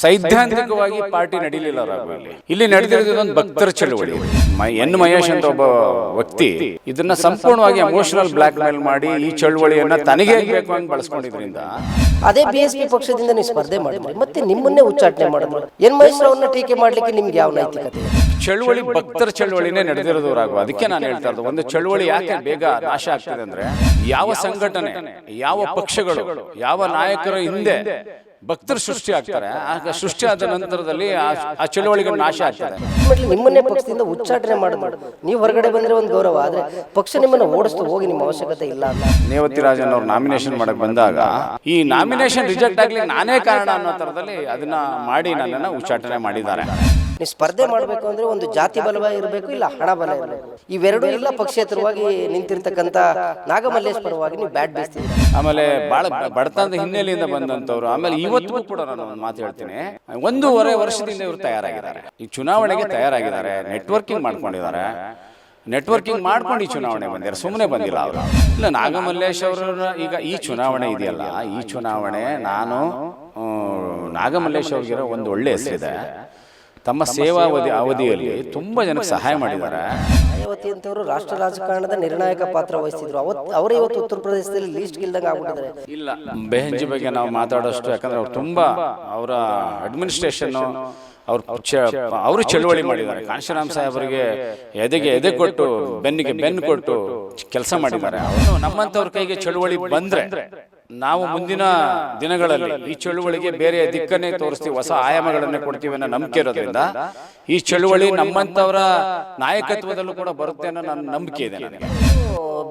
ಸೈದ್ಧಾಂತಿಕವಾಗಿ ಪಾರ್ಟಿ ನಡೀಲಿಲ್ಲ ರಾಘು ಇಲ್ಲಿ ಇಲ್ಲಿ ನಡೆದಿರೋದು ಒಂದು ಭಕ್ತರ ಚಳುವಳಿ. ಎನ್ ಮಹೇಶ್ ಅಂತ ಒಬ್ಬ ವ್ಯಕ್ತಿ ಇದನ್ನ ಸಂಪೂರ್ಣವಾಗಿ ಎಮೋಷನಲ್ ಬ್ಲಾಕ್ ಮೇಲ್ ಮಾಡಿ ಈ ಚಳುವಳಿಯನ್ನ ತನಗೆ ಬೇಕು ಅಂತ ಬಳಸ್ಕೊಂಡಿದ್ರಿಂದ ಅದೇ ಬಿ ಎಸ್ ಪಿ ಪಕ್ಷದಿಂದ ನೀವು ಸ್ಪರ್ಧೆ ಮಾಡಿದ್ರಿ. ಮತ್ತೆ ನಿಮ್ಮನ್ನೇ ಉಚ್ಚಾಟನೆ ಮಾಡಿದ್ರು. ಎನ್ ಮಹೇಶ್ ಅವ್ರನ್ನ ಟೀಕೆ ಮಾಡ್ಲಿಕ್ಕೆ ನಿಮ್ಗೆ ಯಾವ ನೈತಿಕತೆ? ಚಳುವಳಿ ಭಕ್ತರ ಚಳುವಳಿನೇ ನಡೆದಿರೋದು ರಾಘು ಅದಕ್ಕೆ ನಾನು ಹೇಳ್ತಾ ಇರೋದು ಒಂದು ಚಳುವಳಿ ಯಾಕೆ ಬೇಗ ನಾಶ ಆಗ್ತದೆ ಅಂದ್ರೆ ಯಾವ ಸಂಘಟನೆ ಯಾವ ಪಕ್ಷಗಳು ಯಾವ ನಾಯಕರ ಹಿಂದೆ ಭಕ್ತರು ಸೃಷ್ಟಿ ಆಗ್ತಾರೆ. ಆಗ ಸೃಷ್ಟಿ ಆದ ನಂತರದಲ್ಲಿ ಆ- ಆ ಚಳುವಳಿಗಳು ನಾಶ ಆಗ್ತಾರೆ Ultimately ನಿಮ್ಮನ್ನೇ ಪಕ್ಷದಿಂದ ಉಚ್ಚಾಟನೆ ಮಾಡಬಾರ್ದು. ನೀವು ಹೊರಗಡೆ ಬಂದ್ರೆ ಒಂದು ಗೌರವ ಆದ್ರೆ ಪಕ್ಷ ನಿಮ್ಮನ್ನ ಓಡಿಸ್ತು ಹೋಗಿ ನಿಮ್ಮ ಅವಶ್ಯಕತೆ ಇಲ್ಲ ಅಂತ. ನೇವತಿ ರಾಜನ್ ಅವ್ರು ನಾಮಿನೇಷನ್ ಮಾಡಕ್ ಬಂದಾಗ ಈ ನಾಮಿನೇಷನ್ ರಿಜೆಕ್ಟ್ ಆಗ್ಲಿಕ್ಕೆ ನಾನೇ ಕಾರಣ ಅನ್ನೋ ತರದಲ್ಲಿ ಅದನ್ನ ಮಾಡಿ ನನ್ನನ್ನ ಉಚ್ಚಾಟನೆ ಮಾಡಿದ್ದಾರೆ. ನೀವು ಸ್ಪರ್ಧೆ ಮಾಡಬೇಕು ಅಂದ್ರೆ ಒಂದು ಜಾತಿ ಬಲವ ಇರಬೇಕು ಇಲ್ಲ ಹಣ ಬಲ ಇರಬೇಕು? ಇವೆರಡೂ ಇಲ್ಲ ಪಕ್ಷೇತರವಾಗಿ ನಿಂತಿರ್ತಕ್ಕಂಥ ನಾಗಮಲ್ಲೇಶ್ ಪರವಾಗಿ ನೀವು ಬ್ಯಾಟ್ ಬೀಸ್ತೀವಿ ಆಮೇಲೆ ಬಹಳ ಬಡತನದ ಹಿನ್ನೆಲೆಯಿಂದ ಬಂದಂತವ್ರು ಆಮೇಲೆ ಇವತ್ತಿಗೂ ಕೂಡ ನಾನು ಒಂದು ಮಾತು ಹೇಳ್ತೀನಿ. ಒಂದೂವರೆ ವರ್ಷದಿಂದ ಇವರು ತಯಾರಾಗಿದ್ದಾರೆ. ಈ ಚುನಾವಣೆಗೆ ತಯಾರಾಗಿದ್ದಾರೆ ನೆಟ್ವರ್ಕಿಂಗ್ ಮಾಡ್ಕೊಂಡಿದ್ದಾರೆ. ನೆಟ್ವರ್ಕಿಂಗ್ ಮಾಡ್ಕೊಂಡು ಈ ಚುನಾವಣೆ ಬಂದಿದ್ದಾರೆ. ಸುಮ್ಮನೆ ಬಂದಿಲ್ಲ ಅವರು. ಇಲ್ಲ ನಾಗಮಲ್ಲೇಶ್ ಅವರ ಈಗ ಈ ಚುನಾವಣೆ ಇದೆಯಲ್ಲ ಈ ಚುನಾವಣೆ ನಾನು ನಾಗಮಲ್ಲೇಶ್ ಅವ್ರಿಗಿರೋ ಒಂದು ಒಳ್ಳೆ ಹೆಸರಿದೆ ತಮ್ಮ ಸೇವಾ ಅವಧಿ ಅವಧಿಯಲ್ಲಿ ತುಂಬ ಜನಕ್ಕೆ ಸಹಾಯ ಮಾಡಿದ್ದಾರೆ. ಮಾಯಾವತಿ ಅಂತವರು ರಾಷ್ಟ್ರ ರಾಜಕಾರಣದ ನಿರ್ಣಾಯಕ ಪಾತ್ರ ವಹಿಸಿದ್ರು. ಅವತ್ತು ಅವರೇ ಇವತ್ತು ಉತ್ತರ ಪ್ರದೇಶದಲ್ಲಿ ಲೀಸ್ಟ್ ಇಲ್ದಂಗೆ ಆಗ್ಬಿಟ್ಟಿದ್ದಾರೆ. ಇಲ್ಲ. ಬೆಹಂಜಿ ಬಗ್ಗೆ ನಾವು ಮಾತಾಡೋಷ್ಟು ಯಾಕಂದ್ರೆ ಅವ್ರು ತುಂಬಾ ಅವರ ಅಡ್ಮಿನಿಸ್ಟ್ರೇಷನ್ ಅವ್ರ ಚ- ಅವರು ಚಳುವಳಿ ಮಾಡಿದ್ದಾರೆ. ಕಾಂಶಿರಾಮ್ ಸಾಹೇಬರಿಗೆ ಎದೆಗೆ ಎದೆ ಕೊಟ್ಟು ಬೆನ್ನಿಗೆ ಬೆನ್ನು ಕೊಟ್ಟು ಕೆಲಸ ಮಾಡಿದ್ದಾರೆ. ಅವರು ನಮ್ಮಂತವ್ರ ಕೈಗೆ ಚಳುವಳಿ ಬಂದ್ರೆ ನಾವು ಮುಂದಿನ ದಿನಗಳಲ್ಲಿ ಈ ಚಳುವಳಿಗೆ ಬೇರೆ ದಿಕ್ಕನ್ನೇ ತೋರಿಸ್ತೀವಿ ಹೊಸ ಆಯಾಮಗಳನ್ನೇ ಕೊಡ್ತೀವಿ ಅನ್ನೋ ನಂಬಿಕೆ ಇರೋದ್ರಿಂದ ಈ ಚಳುವಳಿ ನಮ್ಮಂತವರ ನಾಯಕತ್ವದಲ್ಲೂ ಕೂಡ ಬರುತ್ತೆ ಅನ್ನೋ ನನ್ನ ನಂಬಿಕೆ ಇದೆ ನನಗೆ.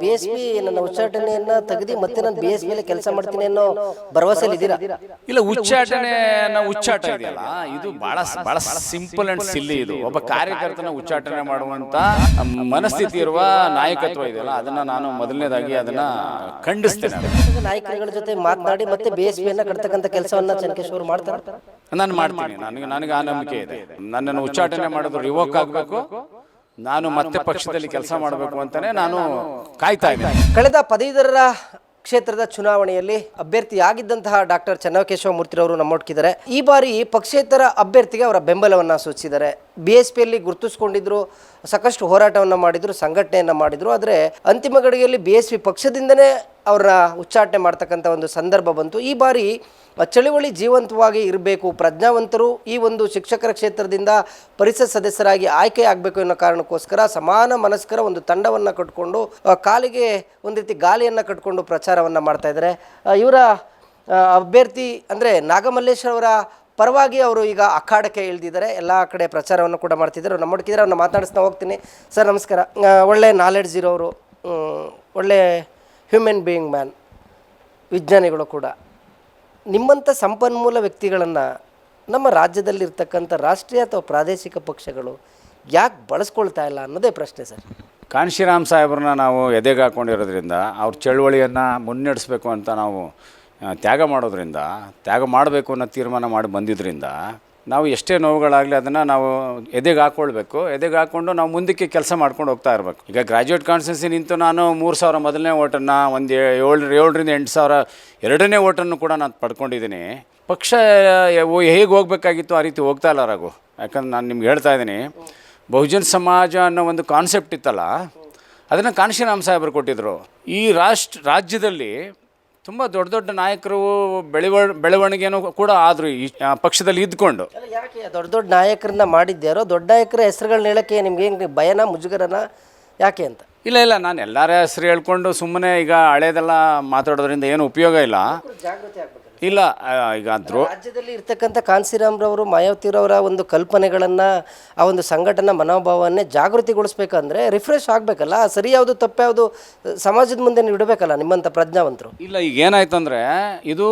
ಬಿ ಎಸ್ ಪಿ ನನ್ನ ಉಚ್ಚಾಟನೆಯನ್ನ ತೆಗೆದು ಮತ್ತೆ ನಾನು ಬಿ ಎಸ್ ಪಿ ಕೆಲಸ ಮಾಡ್ತೀನಿ ಅನ್ನೋ ಭರವಸೆ ಇದ್ದೀರಾ? ಇಲ್ಲ ಉಚ್ಚಾಟನೆ ಉಚ್ಚಾಟ ಇದೆಯಲ್ಲ ಇದು ಬಹಳ ಬಹಳ ಸಿಂಪಲ್ ಅಂಡ್ ಸಿಲ್ಲಿ ಇದು. ಒಬ್ಬ ಕಾರ್ಯಕರ್ತನ ಉಚ್ಚಾಟನೆ ಮಾಡುವಂತ ಮನಸ್ಥಿತಿ ಇರುವ ನಾಯಕತ್ವ ಇದೆಯಲ್ಲ ಅದನ್ನ ನಾನು ಮೊದಲನೇದಾಗಿ ಅದನ್ನ ಖಂಡಿಸ್ತೇನೆ. ನಾಯಕರುಗಳ ಜೊತೆ ಮಾತನಾಡಿ ಮತ್ತೆ ಬಿ ಎಸ್ ಪಿಯನ್ನ ಕಟ್ತಕ್ಕಂಥ ಕೆಲಸವನ್ನ ಚೆನ್ನಕೇಶ್ವರ್ ಮಾಡ್ತಾರೆ? ನಾನು ಮಾಡ್ತೀನಿ ನನಗೆ ನನಗೆ ಆ ನಂಬಿಕೆ ಇದೆ. ನನ್ನನ್ನು ಉಚ್ಚಾಟನೆ ಮಾಡೋದು ರಿವೋಕ್ ಆಗಬೇಕು. ನಾನು ಮತ್ತೆ ಪಕ್ಷದಲ್ಲಿ ಕೆಲಸ ಮಾಡಬೇಕು ಅಂತಾನೆ ನಾನು ಕಾಯ್ತಾ ಇದ್ದೇನೆ. ಕಳೆದ ಪದವೀಧರರ ಕ್ಷೇತ್ರದ ಚುನಾವಣೆಯಲ್ಲಿ ಅಭ್ಯರ್ಥಿಯಾಗಿದ್ದಂತಹ ಡಾಕ್ಟರ್ ಚನ್ನಕೇಶವ ಮೂರ್ತಿರವರು ನಮ್ಮೊಟ್ಟಿದ್ದಾರೆ ಈ ಬಾರಿ ಪಕ್ಷೇತರ ಅಭ್ಯರ್ಥಿಗೆ ಅವರ ಬೆಂಬಲವನ್ನು ಸೂಚಿಸಿದ್ದಾರೆ. ಬಿ ಎಸ್ ಪಿಯಲ್ಲಿ ಗುರುತಿಸ್ಕೊಂಡಿದ್ರು ಸಾಕಷ್ಟು ಹೋರಾಟವನ್ನು ಮಾಡಿದ್ರು ಸಂಘಟನೆಯನ್ನು ಮಾಡಿದ್ರು. ಆದರೆ ಅಂತಿಮ ಘಡಿಗೆಯಲ್ಲಿ ಬಿ ಎಸ್ ಪಿ ಪಕ್ಷದಿಂದನೇ ಅವರ ಉಚ್ಚಾಟನೆ ಮಾಡ್ತಕ್ಕಂಥ ಒಂದು ಸಂದರ್ಭ ಬಂತು. ಈ ಬಾರಿ ಚಳುವಳಿ ಜೀವಂತವಾಗಿ ಇರಬೇಕು. ಪ್ರಜ್ಞಾವಂತರು ಈ ಒಂದು ಶಿಕ್ಷಕರ ಕ್ಷೇತ್ರದಿಂದ ಪರಿಷತ್ ಸದಸ್ಯರಾಗಿ ಆಯ್ಕೆ ಆಗಬೇಕು ಅನ್ನೋ ಕಾರಣಕ್ಕೋಸ್ಕರ ಸಮಾನ ಮನಸ್ಕರ ಒಂದು ತಂಡವನ್ನು ಕಟ್ಕೊಂಡು ಕಾಲಿಗೆ ಒಂದು ರೀತಿ ಗಾಲಿಯನ್ನು ಕಟ್ಕೊಂಡು ಪ್ರಚಾರವನ್ನು ಮಾಡ್ತಾ ಇದ್ದಾರೆ. ಇವರ ಅಭ್ಯರ್ಥಿ ಅಂದರೆ ನಾಗಮಲ್ಲೇಶ್ವರ ಅವರ ಪರವಾಗಿ ಅವರು ಈಗ ಅಖಾಡಕ್ಕೆ ಇಳಿದಿದ್ದಾರೆ. ಎಲ್ಲ ಕಡೆ ಪ್ರಚಾರವನ್ನು ಕೂಡ ಮಾಡ್ತಿದ್ದಾರೆ. ನಮ್ಮೊಟ್ಟಿದ್ರೆ ಅವ್ರನ್ನ ಮಾತಾಡಿಸ್ತಾ ಹೋಗ್ತೀನಿ. ಸರ್, ನಮಸ್ಕಾರ. ಒಳ್ಳೆ ನಾಲೆಡ್ಜ್ ಇರೋರು ಒಳ್ಳೆ ಹ್ಯೂಮನ್ ಬೀಯಿಂಗ್ ಮ್ಯಾನ್ ವಿಜ್ಞಾನಿಗಳು ಕೂಡ. ನಿಮ್ಮಂಥ ಸಂಪನ್ಮೂಲ ವ್ಯಕ್ತಿಗಳನ್ನು ನಮ್ಮ ರಾಜ್ಯದಲ್ಲಿರ್ತಕ್ಕಂಥ ರಾಷ್ಟ್ರೀಯ ಅಥವಾ ಪ್ರಾದೇಶಿಕ ಪಕ್ಷಗಳು ಯಾಕೆ ಬಳಸ್ಕೊಳ್ತಾ ಇಲ್ಲ ಅನ್ನೋದೇ ಪ್ರಶ್ನೆ, ಸರ್. ಕಾಂಶಿರಾಮ್ ಸಾಹೇಬ್ರನ್ನ ನಾವು ಎದೆಗೆ ಹಾಕೊಂಡಿರೋದ್ರಿಂದ ಅವ್ರ ಚಳುವಳಿಯನ್ನು ಮುನ್ನಡೆಸಬೇಕು ಅಂತ ನಾವು ತ್ಯಾಗ ಮಾಡೋದ್ರಿಂದ, ತ್ಯಾಗ ಮಾಡಬೇಕು ಅನ್ನೋ ತೀರ್ಮಾನ ಮಾಡಿ ಬಂದಿದ್ದರಿಂದ ನಾವು ಎಷ್ಟೇ ನೋವುಗಳಾಗಲಿ ಅದನ್ನು ನಾವು ಎದೆಗೆ ಹಾಕ್ಕೊಳ್ಬೇಕು ಎದೆಗೆ ಹಾಕ್ಕೊಂಡು ನಾವು ಮುಂದಕ್ಕೆ ಕೆಲಸ ಮಾಡ್ಕೊಂಡು ಹೋಗ್ತಾ ಇರಬೇಕು. ಈಗ ಗ್ರಾಜ್ಯುಯೇಟ್ ಕಾನ್ಸ್ಟೆನ್ಸಿ ನಿಂತು ನಾನು ಮೂರು ಸಾವಿರ ಮೊದಲನೇ ಓಟನ್ನು ಒಂದು ಏಳು, ಏಳರಿಂದ ಎಂಟು ಸಾವಿರ ಎರಡನೇ ಓಟನ್ನು ಕೂಡ ನಾನು ಪಡ್ಕೊಂಡಿದ್ದೀನಿ. ಪಕ್ಷ ಹೇಗೆ ಹೋಗಬೇಕಾಗಿತ್ತು ಆ ರೀತಿ ಹೋಗ್ತಾ ಇಲ್ಲ ರಘು. ಯಾಕಂದ್ರೆ ನಾನು ನಿಮ್ಗೆ ಹೇಳ್ತಾ ಇದ್ದೀನಿ, ಬಹುಜನ್ ಸಮಾಜ ಅನ್ನೋ ಒಂದು ಕಾನ್ಸೆಪ್ಟ್ ಇತ್ತಲ್ಲ, ಅದನ್ನು ಕಾನ್ಶಿರಾಮ್ ಸಾಹೇಬರು ಕೊಟ್ಟಿದ್ದರು ಈ ರಾಷ್ಟ್ರ, ರಾಜ್ಯದಲ್ಲಿ ತುಂಬ ದೊಡ್ಡ ದೊಡ್ಡ ನಾಯಕರು ಬೆಳವ ಬೆಳವಣಿಗೆನೂ ಕೂಡ ಆದರು ಈ ಆ, ಪಕ್ಷದಲ್ಲಿ ಇದ್ಕೊಂಡು. ಅಲ್ಲ, ಯಾಕೆ ದೊಡ್ಡ ದೊಡ್ಡ ನಾಯಕರನ್ನ ಮಾಡಿದ್ಯಾರೋ? ದೊಡ್ಡ ನಾಯಕರ ಹೆಸರುಗಳನ್ನ ಹೇಳಕ್ಕೆ ನಿಮ್ಗೆ ಹೆಂಗೆ ಭಯನ ಮುಜುಗರನ? ಯಾಕೆ ಅಂತ? ಇಲ್ಲ ಇಲ್ಲ ನಾನು ಎಲ್ಲರ ಹೆಸರು ಹೇಳ್ಕೊಂಡು ಸುಮ್ಮನೆ ಈಗ ಹಳೇದೆಲ್ಲ ಮಾತಾಡೋದ್ರಿಂದ ಏನು ಉಪಯೋಗ ಇಲ್ಲ. ಜಾಗೃತಿ ಆಗ್ಬೇಕು. ಇಲ್ಲ ಈಗ ಅಂದ್ರು ರಾಜ್ಯದಲ್ಲಿ ಇರ್ತಕ್ಕಂಥ ಕಾನ್ಸಿರಾಮ್ರವರು ಮಾಯಾವತಿರವರ ಒಂದು ಕಲ್ಪನೆಗಳನ್ನು ಆ ಒಂದು ಸಂಘಟನಾ ಮನೋಭಾವನ್ನೇ ಜಾಗೃತಿಗೊಳಿಸ್ಬೇಕಂದ್ರೆ ರಿಫ್ರೆಶ್ ಆಗಬೇಕಲ್ಲ ಸರಿ ಯಾವುದು ತಪ್ಪು ಯಾವುದು ಸಮಾಜದ ಮುಂದೆ ನೀವು ಇಡಬೇಕಲ್ಲ ನಿಮ್ಮಂಥ ಪ್ರಜ್ಞಾವಂತರು? ಇಲ್ಲ ಈಗ ಏನಾಯ್ತಂದ್ರೆ ಇದು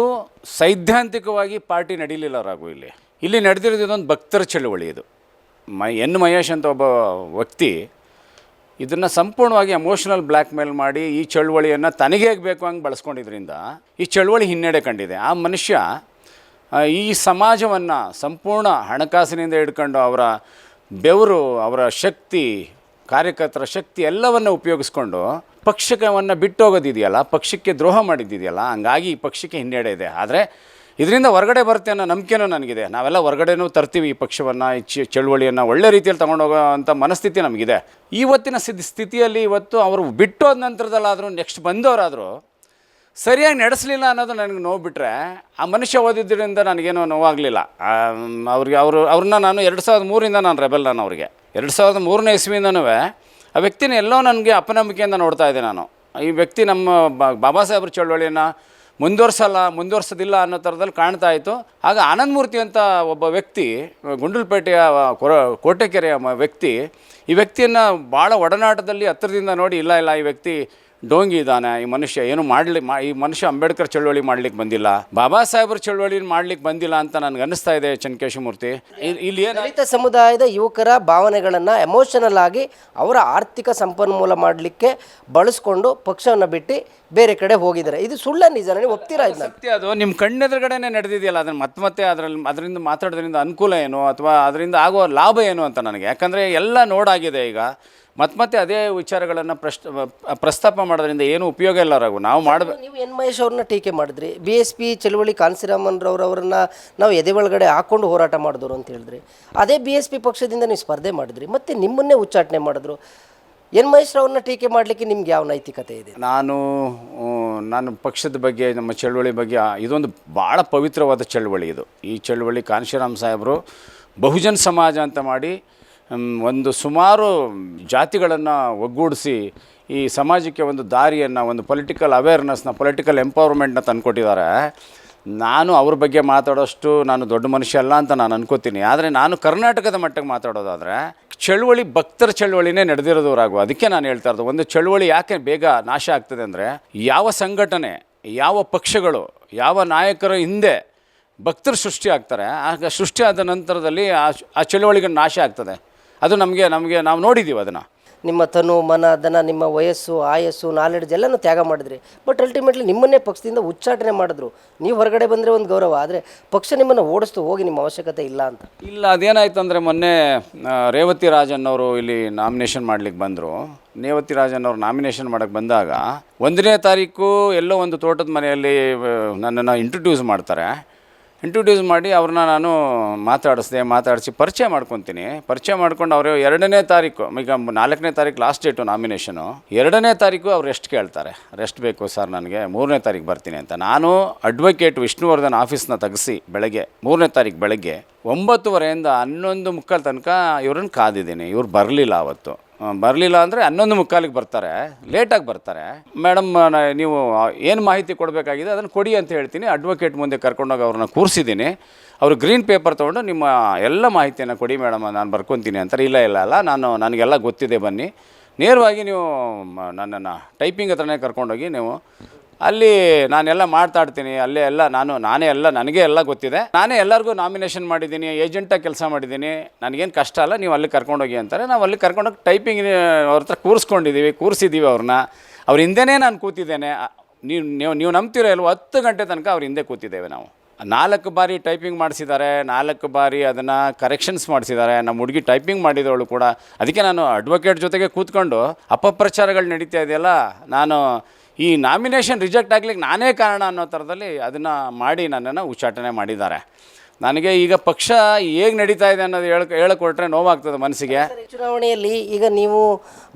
ಸೈದ್ಧಾಂತಿಕವಾಗಿ ಪಾರ್ಟಿ ನಡೀಲಿಲ್ಲ ರಾಘು ಇಲ್ಲಿ. ಇಲ್ಲಿ ನಡೆದಿರೋದು ಇದೊಂದು ಭಕ್ತರ ಚಳುವಳಿ ಇದು. ಮೈ ಎನ್ ಮಹೇಶ್ ಅಂತ ಒಬ್ಬ ವ್ಯಕ್ತಿ ಇದನ್ನು ಸಂಪೂರ್ಣವಾಗಿ ಎಮೋಷನಲ್ ಬ್ಲ್ಯಾಕ್ ಮೇಲ್ ಮಾಡಿ ಈ ಚಳುವಳಿಯನ್ನು ತನಗೆ ಬೇಕು ಹಂಗೆ ಬಳಸ್ಕೊಂಡಿದ್ರಿಂದ ಈ ಚಳುವಳಿ ಹಿನ್ನಡೆ ಕಂಡಿದೆ. ಆ ಮನುಷ್ಯ ಈ ಸಮಾಜವನ್ನು ಸಂಪೂರ್ಣ ಹಣಕಾಸಿನಿಂದ ಹಿಡ್ಕೊಂಡು ಅವರ ಬೆವರು, ಅವರ ಶಕ್ತಿ, ಕಾರ್ಯಕರ್ತರ ಶಕ್ತಿ ಎಲ್ಲವನ್ನು ಉಪಯೋಗಿಸ್ಕೊಂಡು ಪಕ್ಷವನ್ನು ಬಿಟ್ಟೋಗೋದಿದೆಯಲ್ಲ, ಪಕ್ಷಕ್ಕೆ ದ್ರೋಹ ಮಾಡಿದ್ದಿದೆಯಲ್ಲ, ಹಂಗಾಗಿ ಈ ಪಕ್ಷಕ್ಕೆ ಹಿನ್ನಡೆ ಇದೆ. ಆದರೆ ಇದರಿಂದ ಹೊರಗಡೆ ಬರುತ್ತೆ ಅನ್ನೋ ನಂಬಿಕೆನೂ ನನಗಿದೆ. ನಾವೆಲ್ಲ ಹೊರಗಡೆನೂ ತರ್ತೀವಿ ಈ ಪಕ್ಷವನ್ನು, ಈ ಚಳುವಳಿಯನ್ನು, ಒಳ್ಳೆ ರೀತಿಯಲ್ಲಿ ತೊಗೊಂಡೋಗೋ ಅಂಥ ಮನಸ್ಥಿತಿ ನಮಗಿದೆ. ಇವತ್ತಿನ ಸ್ಥಿತಿ ಸ್ಥಿತಿಯಲ್ಲಿ ಇವತ್ತು ಅವರು ಬಿಟ್ಟೋದ ನಂತರದಲ್ಲಾದರೂ ನೆಕ್ಸ್ಟ್ ಬಂದವರಾದರೂ, ಸರಿಯಾಗಿ ನಡೆಸಲಿಲ್ಲ ಅನ್ನೋದು ನನಗೆ ನೋವು ಬಿಟ್ಟರೆ ಆ ಮನುಷ್ಯ ಓದಿದ್ದರಿಂದ ನನಗೇನೋ ನೋವಾಗಲಿಲ್ಲ. ಅವ್ರಿಗೆ ಅವರು, ಅವ್ರನ್ನ ನಾನು ಎರಡು ಸಾವಿರದ ಮೂರಿಂದ ನಾನು ರೆಬೆಲ್ ನಾನು ಅವ್ರಿಗೆ. ಎರಡು ಸಾವಿರದ ಮೂರನೇ ಇಸ್ವಿಯಿಂದನೂ ಆ ವ್ಯಕ್ತಿನ ಎಲ್ಲೋ ನನಗೆ ಅಪನಂಬಿಕೆಯಿಂದ ನೋಡ್ತಾ ಇದ್ದೆ ನಾನು. ಈ ವ್ಯಕ್ತಿ ನಮ್ಮ ಬಾಬಾ ಸಾಹೇಬ್ರ ಚಳವಳಿಯನ್ನು ಮುಂದುವರ್ಸಲ್ಲ, ಮುಂದುವರ್ಸೋದಿಲ್ಲ ಅನ್ನೋ ಥರದಲ್ಲಿ ಕಾಣ್ತಾ ಇತ್ತು. ಆಗ ಆನಂದಮೂರ್ತಿ ಅಂತ ಒಬ್ಬ ವ್ಯಕ್ತಿ, ಗುಂಡಲ್ಪೇಟೆಯ ಕೊರ, ಕೋಟೆಕೆರೆಯ ವ್ಯಕ್ತಿ, ಈ ವ್ಯಕ್ತಿಯನ್ನು ಭಾಳ ಒಡನಾಟದಲ್ಲಿ ಹತ್ತಿರದಿಂದ ನೋಡಿ, ಇಲ್ಲ ಇಲ್ಲ, ಈ ವ್ಯಕ್ತಿ ಡೋಂಗಿ ಇದ್ದಾನೆ ಈ ಮನುಷ್ಯ ಏನು ಮಾಡಲಿ ಈ ಮನುಷ್ಯ ಅಂಬೇಡ್ಕರ್ ಚಳುವಳಿ ಮಾಡ್ಲಿಕ್ಕೆ ಬಂದಿಲ್ಲ. ಬಾಬಾ ಸಾಹೇಬ್ರ ಚಳುವಳಿ ಮಾಡ್ಲಿಕ್ಕೆ ಬಂದಿಲ್ಲ ಅಂತ ನನಗೆ ಅನಿಸ್ತಾ ಇದೆ ಚನ್ಕೇಶಮೂರ್ತಿ. ಮೂರ್ತಿ ಇಲ್ಲಿ ಏನು ದಲಿತ ಸಮುದಾಯದ ಯುವಕರ ಭಾವನೆಗಳನ್ನು ಎಮೋಷನಲ್ ಆಗಿ ಅವರ ಆರ್ಥಿಕ ಸಂಪನ್ಮೂಲ ಮಾಡಲಿಕ್ಕೆ ಬಳಸ್ಕೊಂಡು ಪಕ್ಷವನ್ನು ಬಿಟ್ಟು ಬೇರೆ ಕಡೆ ಹೋಗಿದ್ದಾರೆ. ಇದು ಸುಳ್ಳ ನಿಜ ನೀವು ಒಪ್ತೀರಾ ಸತ್ಯ ಅದು. ನಿಮ್ಮ ಕಣ್ಣೆದುರುಗಡೆನೆ ನಡೆದಿದೆಯಲ್ಲ ಅದನ್ನು ಮತ್ತೆ ಮತ್ತೆ ಅದರಲ್ಲಿ ಅದರಿಂದ ಮಾತಾಡೋದ್ರಿಂದ ಅನುಕೂಲ ಏನು ಅಥವಾ ಅದರಿಂದ ಆಗೋ ಲಾಭ ಏನು ಅಂತ ನನಗೆ? ಯಾಕಂದರೆ ಎಲ್ಲ ನೋಡಾಗಿದೆ ಈಗ. ಮತ್ತೆ ಮತ್ತೆ ಅದೇ ವಿಚಾರಗಳನ್ನು ಪ್ರಶ್ ಪ್ರಸ್ತಾಪ ಮಾಡೋದ್ರಿಂದ ಏನು ಉಪಯೋಗ ಇಲ್ಲ ರಾಗು ನಾವು ಮಾಡಬೇಕು ನೀವು ಎನ್ ಮಹೇಶ್ ಅವ್ರನ್ನ ಟೀಕೆ ಮಾಡಿದ್ರಿ. ಬಿ ಎಸ್ ಪಿ ಚಳವಳಿ ಕಾನ್ಸಿರಾಮನ್ರವ್ರವ್ರನ್ನ ನಾವು ಎದೆ ಒಳಗಡೆ ಹಾಕೊಂಡು ಹೋರಾಟ ಮಾಡಿದ್ರು ಅಂತ ಹೇಳಿದ್ರಿ. ಅದೇ ಬಿ ಎಸ್ ಪಿ ಪಕ್ಷದಿಂದ ನೀವು ಸ್ಪರ್ಧೆ ಮಾಡಿದ್ರಿ. ಮತ್ತೆ ನಿಮ್ಮನ್ನೇ ಉಚ್ಚಾಟನೆ ಮಾಡಿದ್ರು. ಎನ್ ಮಹೇಶ್ ರವ್ರನ್ನ ಟೀಕೆ ಮಾಡಲಿಕ್ಕೆ ನಿಮ್ಗೆ ಯಾವ ನೈತಿಕತೆ ಇದೆ? ನಾನು ನಾನು ಪಕ್ಷದ ಬಗ್ಗೆ ನಮ್ಮ ಚಳವಳಿ ಬಗ್ಗೆ ಇದೊಂದು ಭಾಳ ಪವಿತ್ರವಾದ ಚಳವಳಿ ಇದು. ಈ ಚಳವಳಿ ಕಾಂಶಿರಾಮ್ ಸಾಹೇಬರು ಬಹುಜನ್ ಸಮಾಜ ಅಂತ ಮಾಡಿ ಒಂದು ಸುಮಾರು ಜಾತಿಗಳನ್ನು ಒಗ್ಗೂಡಿಸಿ ಈ ಸಮಾಜಕ್ಕೆ ಒಂದು ದಾರಿಯನ್ನು, ಒಂದು ಪೊಲಿಟಿಕಲ್ ಅವೇರ್ನೆಸ್ನ ಪೊಲಿಟಿಕಲ್ ಎಂಪವರ್ಮೆಂಟ್ನ ತಂದುಕೊಟ್ಟಿದ್ದಾರೆ. ನಾನು ಅವ್ರ ಬಗ್ಗೆ ಮಾತಾಡೋಷ್ಟು ನಾನು ದೊಡ್ಡ ಮನುಷ್ಯ ಅಲ್ಲ ಅಂತ ನಾನು ಅನ್ಕೋತೀನಿ. ಆದರೆ ನಾನು ಕರ್ನಾಟಕದ ಮಟ್ಟಕ್ಕೆ ಮಾತಾಡೋದಾದರೆ ಚಳುವಳಿ ಭಕ್ತರ ಚಳುವಳಿನೇ ನಡೆದಿರೋದು ರಾಘು ಅದಕ್ಕೆ ನಾನು ಹೇಳ್ತಾ ಇರೋದು, ಒಂದು ಚಳುವಳಿ ಯಾಕೆ ಬೇಗ ನಾಶ ಆಗ್ತದೆ ಅಂದರೆ ಯಾವ ಸಂಘಟನೆ, ಯಾವ ಪಕ್ಷಗಳು, ಯಾವ ನಾಯಕರ ಹಿಂದೆ ಭಕ್ತರು ಸೃಷ್ಟಿ ಆಗ್ತಾರೆ, ಆಗ ಸೃಷ್ಟಿ ಆದ ನಂತರದಲ್ಲಿ ಆ ಆ ಚಳುವಳಿಗೆ ನಾಶ ಆಗ್ತದೆ. ಅದು ನಮಗೆ ನಮಗೆ ನಾವು ನೋಡಿದ್ದೀವಿ ಅದನ್ನು. ನಿಮ್ಮ ತನು ಮನ ದನ ನಿಮ್ಮ ವಯಸ್ಸು ಆಯಸ್ಸು ನಾಲೆಡ್ಜ್ ಎಲ್ಲನೂ ತ್ಯಾಗ ಮಾಡಿದ್ರಿ. ಬಟ್ ಅಲ್ಟಿಮೇಟ್ಲಿ ನಿಮ್ಮನ್ನೇ ಪಕ್ಷದಿಂದ ಉಚ್ಚಾಟನೆ ಮಾಡಿದ್ರು. ನೀವು ಹೊರಗಡೆ ಬಂದರೆ ಒಂದು ಗೌರವ ಆದರೆ ಪಕ್ಷ ನಿಮ್ಮನ್ನು ಓಡಿಸ್ತು ಹೋಗಿ ನಿಮ್ಮ ಅವಶ್ಯಕತೆ ಇಲ್ಲ ಅಂತ. ಇಲ್ಲ ಅದೇನಾಯ್ತು ಅಂದರೆ ಮೊನ್ನೆ ರೇವತಿ ರಾಜನ್ ಅವರು ಇಲ್ಲಿ ನಾಮಿನೇಷನ್ ಮಾಡ್ಲಿಕ್ಕೆ ಬಂದರು. ರೇವತಿ ರಾಜನ್ ಅವರು ನಾಮಿನೇಷನ್ ಮಾಡೋಕ್ಕೆ ಬಂದಾಗ ಒಂದನೇ ತಾರೀಕು ಎಲ್ಲೋ ಒಂದು ತೋಟದ ಮನೆಯಲ್ಲಿ ನನ್ನನ್ನು ಇಂಟ್ರೊಡ್ಯೂಸ್ ಮಾಡ್ತಾರೆ. ಇಂಟ್ರೊಡ್ಯೂಸ್ ಮಾಡಿ ಅವ್ರನ್ನ ನಾನು ಮಾತಾಡಿಸ್ದೆ, ಮಾತಾಡಿಸಿ ಪರಿಚಯ ಮಾಡ್ಕೊತೀನಿ. ಪರಿಚಯ ಮಾಡ್ಕೊಂಡು ಅವರು ಎರಡನೇ ತಾರೀಕು, ಈಗ ನಾಲ್ಕನೇ ತಾರೀಕು ಲಾಸ್ಟ್ ಡೇಟು ನಾಮಿನೇಷನು ಎರಡನೇ ತಾರೀಕು ಅವ್ರು ರೆಸ್ಟ್ ಕೇಳ್ತಾರೆ. ರೆಸ್ಟ್ ಬೇಕು ಸರ್ ನನಗೆ, ಮೂರನೇ ತಾರೀಕು ಬರ್ತೀನಿ ಅಂತ. ನಾನು ಅಡ್ವೊಕೇಟ್ ವಿಷ್ಣುವರ್ಧನ್ ಆಫೀಸ್ನ ತೆಗೆಸಿ ಬೆಳಗ್ಗೆ, ಮೂರನೇ ತಾರೀಕು ಬೆಳಗ್ಗೆ ಒಂಬತ್ತುವರೆಯಿಂದ ಹನ್ನೊಂದು ಮುಕ್ಕಾಲು ತನಕ ಇವ್ರನ್ನ ಕಾದಿದ್ದೀನಿ. ಇವ್ರು ಬರಲಿಲ್ಲ ಅವತ್ತು. ಬರಲಿಲ್ಲ ಅಂದರೆ ಹನ್ನೊಂದು ಮುಕ್ಕಾಲಿಗೆ ಬರ್ತಾರೆ, ಲೇಟಾಗಿ ಬರ್ತಾರೆ. ಮೇಡಮ್ ನೀವು ಏನು ಮಾಹಿತಿ ಕೊಡಬೇಕಾಗಿದೆ ಅದನ್ನು ಕೊಡಿ ಅಂತ ಹೇಳ್ತೀನಿ. ಅಡ್ವೊಕೇಟ್ ಮುಂದೆ ಕರ್ಕೊಂಡೋಗಿ ಅವ್ರನ್ನ ಕೂರಿಸಿದ್ದೀನಿ. ಅವರು ಗ್ರೀನ್ ಪೇಪರ್ ತೊಗೊಂಡು ನಿಮ್ಮ ಎಲ್ಲ ಮಾಹಿತಿಯನ್ನು ಕೊಡಿ ಮೇಡಮ್, ನಾನು ಬರ್ಕೊತೀನಿ ಅಂತಾರೆ ಇಲ್ಲ ಇಲ್ಲ ಅಲ್ಲ ನಾನು, ನನಗೆಲ್ಲ ಗೊತ್ತಿದೆ ಬನ್ನಿ. ನೇರವಾಗಿ ನೀವು ನನ್ನನ್ನು ಟೈಪಿಂಗ್ ಹತ್ರನೇ ಕರ್ಕೊಂಡೋಗಿ ನೀವು ಅಲ್ಲಿ ನಾನೆಲ್ಲ ಮಾಡ್ತಾಡ್ತೀನಿ ಅಲ್ಲೇ ಎಲ್ಲ ನಾನು, ನಾನೇ ಎಲ್ಲ, ನನಗೆ ಎಲ್ಲ ಗೊತ್ತಿದೆ. ನಾನೇ ಎಲ್ಲರಿಗೂ ನಾಮಿನೇಷನ್ ಮಾಡಿದ್ದೀನಿ ಏಜೆಂಟಾಗಿ ಕೆಲಸ ಮಾಡಿದ್ದೀನಿ. ನನಗೇನು ಕಷ್ಟ ಅಲ್ಲ, ನೀವು ಅಲ್ಲಿ ಕರ್ಕೊಂಡೋಗಿ ಅಂತಾರೆ. ನಾವು ಅಲ್ಲಿ ಕರ್ಕೊಂಡೋಗಿ ಟೈಪಿಂಗ್ ಅವ್ರ ಹತ್ರ ಕೂರಿಸ್ಕೊಂಡಿದ್ದೀವಿ ಕೂರಿಸಿದ್ದೀವಿ ಅವ್ರನ್ನ ಅವ್ರ ಹಿಂದೆನೇ ನಾನು ಕೂತಿದ್ದೇನೆ. ನೀವು ನೀವು ನೀವು ನಂಬ್ತಿರೋ ಇಲ್ವೋ, ಹತ್ತು ಗಂಟೆ ತನಕ ಅವ್ರ ಹಿಂದೆ ಕೂತಿದ್ದೇವೆ ನಾವು. ನಾಲ್ಕು ಬಾರಿ ಟೈಪಿಂಗ್ ಮಾಡಿಸಿದ್ದಾರೆ, ನಾಲ್ಕು ಬಾರಿ ಅದನ್ನು ಕರೆಕ್ಷನ್ಸ್ ಮಾಡಿಸಿದ್ದಾರೆ. ನಮ್ಮ ಹುಡುಗಿ ಟೈಪಿಂಗ್ ಮಾಡಿದವಳು ಕೂಡ. ಅದಕ್ಕೆ ನಾನು ಅಡ್ವೊಕೇಟ್ ಜೊತೆಗೆ ಕೂತ್ಕೊಂಡು ಅಪಪ್ರಚಾರಗಳು ನಡೀತಾ ಇದೆಯಲ್ಲ, ನಾನು ಈ ನಾಮಿನೇಷನ್ ರಿಜೆಕ್ಟ್ ಆಗ್ಲಿಕ್ಕೆ ನಾನೇ ಕಾರಣ ಅನ್ನೋ ಥರದಲ್ಲಿ ಅದನ್ನು ಮಾಡಿ ನನ್ನನ್ನು ಉಚ್ಚಾಟನೆ ಮಾಡಿದ್ದಾರೆ. ನನಗೆ ಈಗ ಪಕ್ಷ ಹೇಗೆ ನಡೀತಾ ಇದೆ ಅನ್ನೋದು ಹೇಳ, ಹೇಳಿಕೊಟ್ರೆ ನೋವಾಗ್ತದೆ ಮನಸ್ಸಿಗೆ. ಚುನಾವಣೆಯಲ್ಲಿ ಈಗ ನೀವು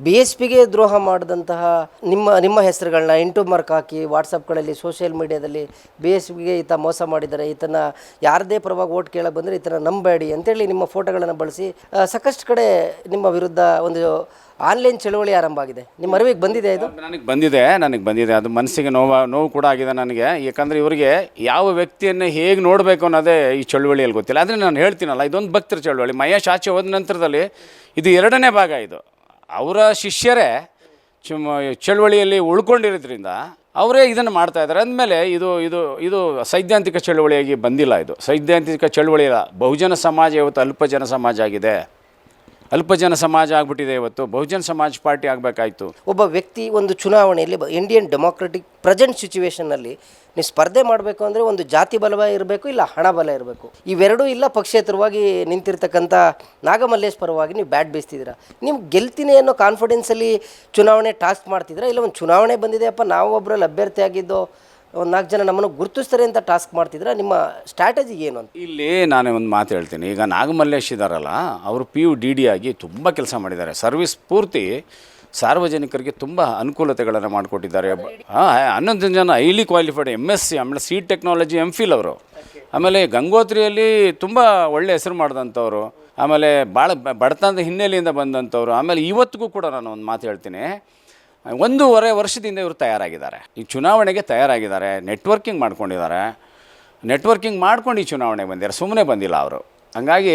ಬಿ ಎಸ್ ಪಿಗೆ ದ್ರೋಹ ಮಾಡಿದಂತಹ ನಿಮ್ಮ ನಿಮ್ಮ ಹೆಸರುಗಳನ್ನ ಇಂಟು ಮಾರ್ಕ್ ಹಾಕಿ ವಾಟ್ಸಪ್ಗಳಲ್ಲಿ ಸೋಷಿಯಲ್ ಮೀಡಿಯಾದಲ್ಲಿ ಬಿ ಎಸ್ ಪಿಗೆ ಈತ ಮೋಸ ಮಾಡಿದ್ದಾರೆ. ಈತನ ಯಾರದೇ ಪರವಾಗಿ ಓಟ್ ಕೇಳಕ್ಕೆ ಬಂದರೆ ಈತನ ನಂಬೇಡಿ ಅಂತೇಳಿ ನಿಮ್ಮ ಫೋಟೋಗಳನ್ನು ಬಳಸಿ ಸಾಕಷ್ಟು ಕಡೆ ನಿಮ್ಮ ವಿರುದ್ಧ ಒಂದು ಆನ್ಲೈನ್ ಚಳುವಳಿ ಆರಂಭ ಆಗಿದೆ? ನಿಮ್ಮ ಅರಿವಿಗೆ ಬಂದಿದೆ ಇದು? ನನಗೆ ಬಂದಿದೆ ನನಗೆ ಬಂದಿದೆ. ಅದು ಮನಸ್ಸಿಗೆ ನೋವು ನೋವು ಕೂಡ ಆಗಿದೆ ನನಗೆ. ಯಾಕಂದರೆ ಇವರಿಗೆ ಯಾವ ವ್ಯಕ್ತಿಯನ್ನು ಹೇಗೆ ನೋಡಬೇಕು ಅನ್ನೋದೇ ಈ ಚಳುವಳಿಯಲ್ಲಿ ಗೊತ್ತಿಲ್ಲ. ಆದರೆ ನಾನು ಹೇಳ್ತೀನಲ್ಲ, ಇದೊಂದು ಭಕ್ತರ ಚಳುವಳಿ. ಮಹೇಶ್ ಆಚೆ ಹೋದ ನಂತರದಲ್ಲಿ ಇದು ಎರಡನೇ ಭಾಗ ಇದು. ಅವರ ಶಿಷ್ಯರೇ ಚುಮ್, ಚಳುವಳಿಯಲ್ಲಿ ಉಳ್ಕೊಂಡಿರೋದ್ರಿಂದ ಅವರೇ ಇದನ್ನು ಮಾಡ್ತಾ ಇದ್ದಾರೆ. ಅಂದಮೇಲೆ ಇದು ಇದು ಇದು ಸೈದ್ಧಾಂತಿಕ ಚಳುವಳಿಯಾಗಿ ಬಂದಿಲ್ಲ ಇದು. ಸೈದ್ಧಾಂತಿಕ ಚಳುವಳಿ ಇಲ್ಲ ಬಹುಜನ ಸಮಾಜ ಇವತ್ತು ಅಲ್ಪ ಜನ ಸಮಾಜ ಆಗಿದೆ. ಅಲ್ಪ ಜನ ಸಮಾಜ ಆಗ್ಬಿಟ್ಟಿದೆ ಇವತ್ತು. ಬಹುಜನ ಸಮಾಜ ಪಾರ್ಟಿ ಆಗಬೇಕಾಯ್ತು. ಒಬ್ಬ ವ್ಯಕ್ತಿ ಒಂದು ಚುನಾವಣೆಯಲ್ಲಿ ಇಂಡಿಯನ್ ಡೆಮೋಕ್ರೆಟಿಕ್ ಪ್ರೆಸೆಂಟ್ ಸಿಚುವೇಶನ್ನಲ್ಲಿ ನೀವು ಸ್ಪರ್ಧೆ ಮಾಡಬೇಕು ಅಂದರೆ ಒಂದು ಜಾತಿ ಬಲ ಇರಬೇಕು ಇಲ್ಲ ಹಣ ಬಲ ಇರಬೇಕು. ಇವೆರಡೂ ಇಲ್ಲ, ಪಕ್ಷೇತರವಾಗಿ ನಿಂತಿರ್ತಕ್ಕಂಥ ನಾಗಮಲ್ಲೇಶ್ ಪರವಾಗಿ ನೀವು ಬ್ಯಾಟ್ ಬೀಸ್ತಿದ್ದೀರಾ? ನೀವು ಗೆಲ್ತೀನಿ ಅನ್ನೋ ಕಾನ್ಫಿಡೆನ್ಸಲ್ಲಿ ಚುನಾವಣೆ ಟಾಸ್ಕ್ ಮಾಡ್ತಿದ್ದೀರಾ? ಇಲ್ಲ ಒಂದು ಚುನಾವಣೆ ಬಂದಿದೆಯಪ್ಪ ನಾವು ಒಬ್ಬರಲ್ಲಿ ಅಭ್ಯರ್ಥಿ ಆಗಿದ್ದು ಒಂದು ನಾಲ್ಕು ಜನ ನಮ್ಮನ್ನು ಗುರುತಿಸ್ತಾರೆ ಅಂತ ಟಾಸ್ಕ್ ಮಾಡ್ತಿದ್ರೆ, ನಿಮ್ಮ ಸ್ಟ್ರಾಟಜಿ ಏನು ಅಂತ? ಇಲ್ಲಿ ನಾನು ಒಂದು ಮಾತು ಹೇಳ್ತೀನಿ. ಈಗ ನಾಗಮಲ್ಲೇಶ್ ಇದ್ದಾರಲ್ಲ ಅವರು ಪಿ ಯು ಡಿ ಡಿ ಆಗಿ ತುಂಬ ಕೆಲಸ ಮಾಡಿದ್ದಾರೆ. ಸರ್ವಿಸ್ ಪೂರ್ತಿ ಸಾರ್ವಜನಿಕರಿಗೆ ತುಂಬ ಅನುಕೂಲತೆಗಳನ್ನು ಮಾಡಿಕೊಟ್ಟಿದ್ದಾರೆ. ಹಾಂ, ಹನ್ನೊಂದು ಜನ highly qualified M S C ಆಮೇಲೆ ಸಿ ಟೆಕ್ನಾಲಜಿ ಎಂ ಫಿಲ್ ಅವರು. ಆಮೇಲೆ ಗಂಗೋತ್ರಿಯಲ್ಲಿ ತುಂಬ ಒಳ್ಳೆ ಹೆಸರು ಮಾಡಿದಂಥವ್ರು. ಆಮೇಲೆ ಭಾಳ ಬಡತನದ ಹಿನ್ನೆಲೆಯಿಂದ ಬಂದಂಥವ್ರು. ಆಮೇಲೆ ಇವತ್ತಿಗೂ ಕೂಡ ನಾನು ಒಂದು ಮಾತು ಹೇಳ್ತೀನಿ. ಒಂದೂವರೆ ವರ್ಷದಿಂದ ಇವರು ತಯಾರಾಗಿದ್ದಾರೆ. ಈ ಚುನಾವಣೆಗೆ ತಯಾರಾಗಿದ್ದಾರೆ ನೆಟ್ವರ್ಕಿಂಗ್ ಮಾಡ್ಕೊಂಡಿದ್ದಾರೆ. ನೆಟ್ವರ್ಕಿಂಗ್ ಮಾಡ್ಕೊಂಡು ಈ ಚುನಾವಣೆಗೆ ಬಂದಿದ್ದಾರೆ. ಸುಮ್ಮನೆ ಬಂದಿಲ್ಲ ಅವರು. ಹಂಗಾಗಿ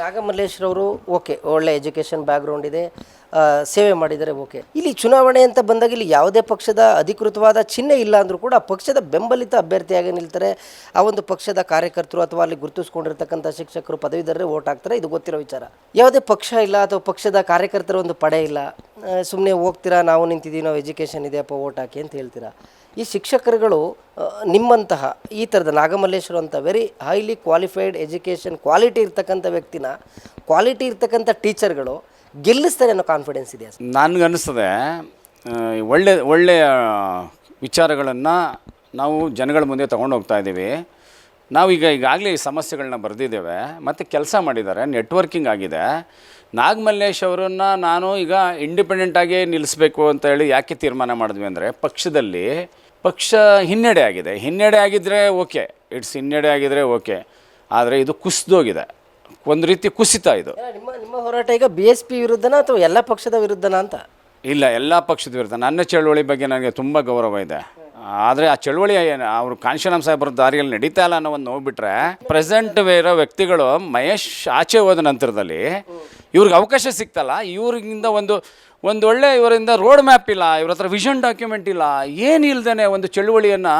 ನಾಗಮಲ್ಲೇಶ್ವರ ಸರ್, ಈಗ ಅವರು ಓಕೆ ಒಳ್ಳೆ ಎಜುಕೇಷನ್ ಬ್ಯಾಕ್ಗ್ರೌಂಡ್ ಇದೆ ಸೇವೆ ಮಾಡಿದರೆ ಓಕೆ ಇಲ್ಲಿ ಚುನಾವಣೆ ಅಂತ ಬಂದಾಗ ಇಲ್ಲಿ ಯಾವುದೇ ಪಕ್ಷದ ಅಧಿಕೃತವಾದ ಚಿಹ್ನೆ ಇಲ್ಲ ಅಂದರೂ ಕೂಡ ಪಕ್ಷದ ಬೆಂಬಲಿತ ಅಭ್ಯರ್ಥಿಯಾಗಿ ನಿಲ್ತಾರೆ. ಆ ಒಂದು ಪಕ್ಷದ ಕಾರ್ಯಕರ್ತರು ಅಥವಾ ಅಲ್ಲಿ ಗುರುತಿಸ್ಕೊಂಡಿರ್ತಕ್ಕಂಥ ಶಿಕ್ಷಕರು ಪದವೀಧರರೇ ಓಟ್ ಹಾಕ್ತಾರೆ, ಇದು ಗೊತ್ತಿರೋ ವಿಚಾರ. ಯಾವುದೇ ಪಕ್ಷ ಇಲ್ಲ ಅಥವಾ ಪಕ್ಷದ ಕಾರ್ಯಕರ್ತರ ಒಂದು ಪಡೆ ಇಲ್ಲ ಸುಮ್ಮನೆ ಹೋಗ್ತೀರಾ, ನಾವು ನಿಂತಿದ್ದೀವಿ, ನಾವು ಎಜುಕೇಷನ್ ಇದೆಯಪ್ಪ ಓಟ್ ಹಾಕಿ ಅಂತ ಹೇಳ್ತೀರಾ? ಈ ಶಿಕ್ಷಕರುಗಳು ನಿಮ್ಮಂತಹ ಈ ಥರದ ನಾಗಮಲ್ಲೇಶ್ವರ ಅಂತ very highly qualified education quality ಇರ್ತಕ್ಕಂಥ ವ್ಯಕ್ತಿನ ಕ್ವಾಲಿಟಿ ಇರ್ತಕ್ಕಂಥ ಟೀಚರ್ಗಳು ಗೆಲ್ಲಿಸ್ತಾರೆ ಅನ್ನೋ ಕಾನ್ಫಿಡೆನ್ಸ್ ಇದೆ ನನಗನ್ನಿಸ್ತದೆ. ಒಳ್ಳೆ, ಒಳ್ಳೆಯ ವಿಚಾರಗಳನ್ನು ನಾವು ಜನಗಳ ಮುಂದೆ ತೊಗೊಂಡು ಹೋಗ್ತಾ ಇದ್ದೀವಿ. ನಾವೀಗ ಈಗಾಗಲೇ ಈ ಸಮಸ್ಯೆಗಳನ್ನ ಬರೆದಿದ್ದೇವೆ. ಮತ್ತು ಕೆಲಸ ಮಾಡಿದ್ದಾರೆ ನೆಟ್ವರ್ಕಿಂಗ್ ಆಗಿದೆ. ನಾಗಮಲ್ಲೇಶ್ ಅವರನ್ನು ನಾನು ಈಗ ಇಂಡಿಪೆಂಡೆಂಟಾಗಿ ನಿಲ್ಲಿಸಬೇಕು ಅಂತ ಹೇಳಿ ಯಾಕೆ ತೀರ್ಮಾನ ಮಾಡಿದ್ವಿ ಅಂದರೆ ಪಕ್ಷದಲ್ಲಿ ಪಕ್ಷ ಹಿನ್ನಡೆ ಆಗಿದೆ. ಹಿನ್ನಡೆ ಆಗಿದ್ದರೆ ಓಕೆ. ಇಟ್ಸ್ ಹಿನ್ನಡೆ ಆಗಿದ್ದರೆ ಓಕೆ. ಆದರೆ ಇದು ಕುಸಿದೋಗಿದೆ. ಒಂದು ರೀತಿ ಕುಸಿತ ಇದು. ನಿಮ್ಮ ನಿಮ್ಮ ಹೋರಾಟ ಈಗ ಬಿ ಎಸ್ ಪಿ ವಿರುದ್ಧನ ಅಥವಾ ಎಲ್ಲ ಪಕ್ಷದ ವಿರುದ್ಧನ ಅಂತ? ಇಲ್ಲ ಎಲ್ಲ ಪಕ್ಷದ ವಿರುದ್ಧ. ನನ್ನ ಚಳುವಳಿ ಬಗ್ಗೆ ನನಗೆ ತುಂಬ ಗೌರವ ಇದೆ. ಆದರೆ ಆ ಚಳುವಳಿ ಏನು ಅವರು ಕಾಂಶಿರಾಮ್ ಸಾಹೇಬ್ರ ದಾರಿಯಲ್ಲಿ ನಡೀತಾ ಇಲ್ಲ ಅನ್ನೋ ಒಂದು ನೋಡ್ಬಿಟ್ರೆ ಪ್ರೆಸೆಂಟ್ ಇರೋ ವ್ಯಕ್ತಿಗಳು ಮಹೇಶ್ ಆಚೆ ಹೋದ ನಂತರದಲ್ಲಿ ಇವ್ರಿಗೆ ಅವಕಾಶ ಸಿಗ್ತಲ್ಲ. ಇವ್ರಿಗಿಂದ ಒಂದು ಒಂದು ಒಳ್ಳೆ ಇವರಿಂದ ರೋಡ್ ಮ್ಯಾಪ್ ಇಲ್ಲ, ಇವ್ರ ಹತ್ರ ವಿಷನ್ ಡಾಕ್ಯುಮೆಂಟ್ ಇಲ್ಲ, ಏನು ಇಲ್ದೇ ಒಂದು ಚಳುವಳಿಯನ್ನು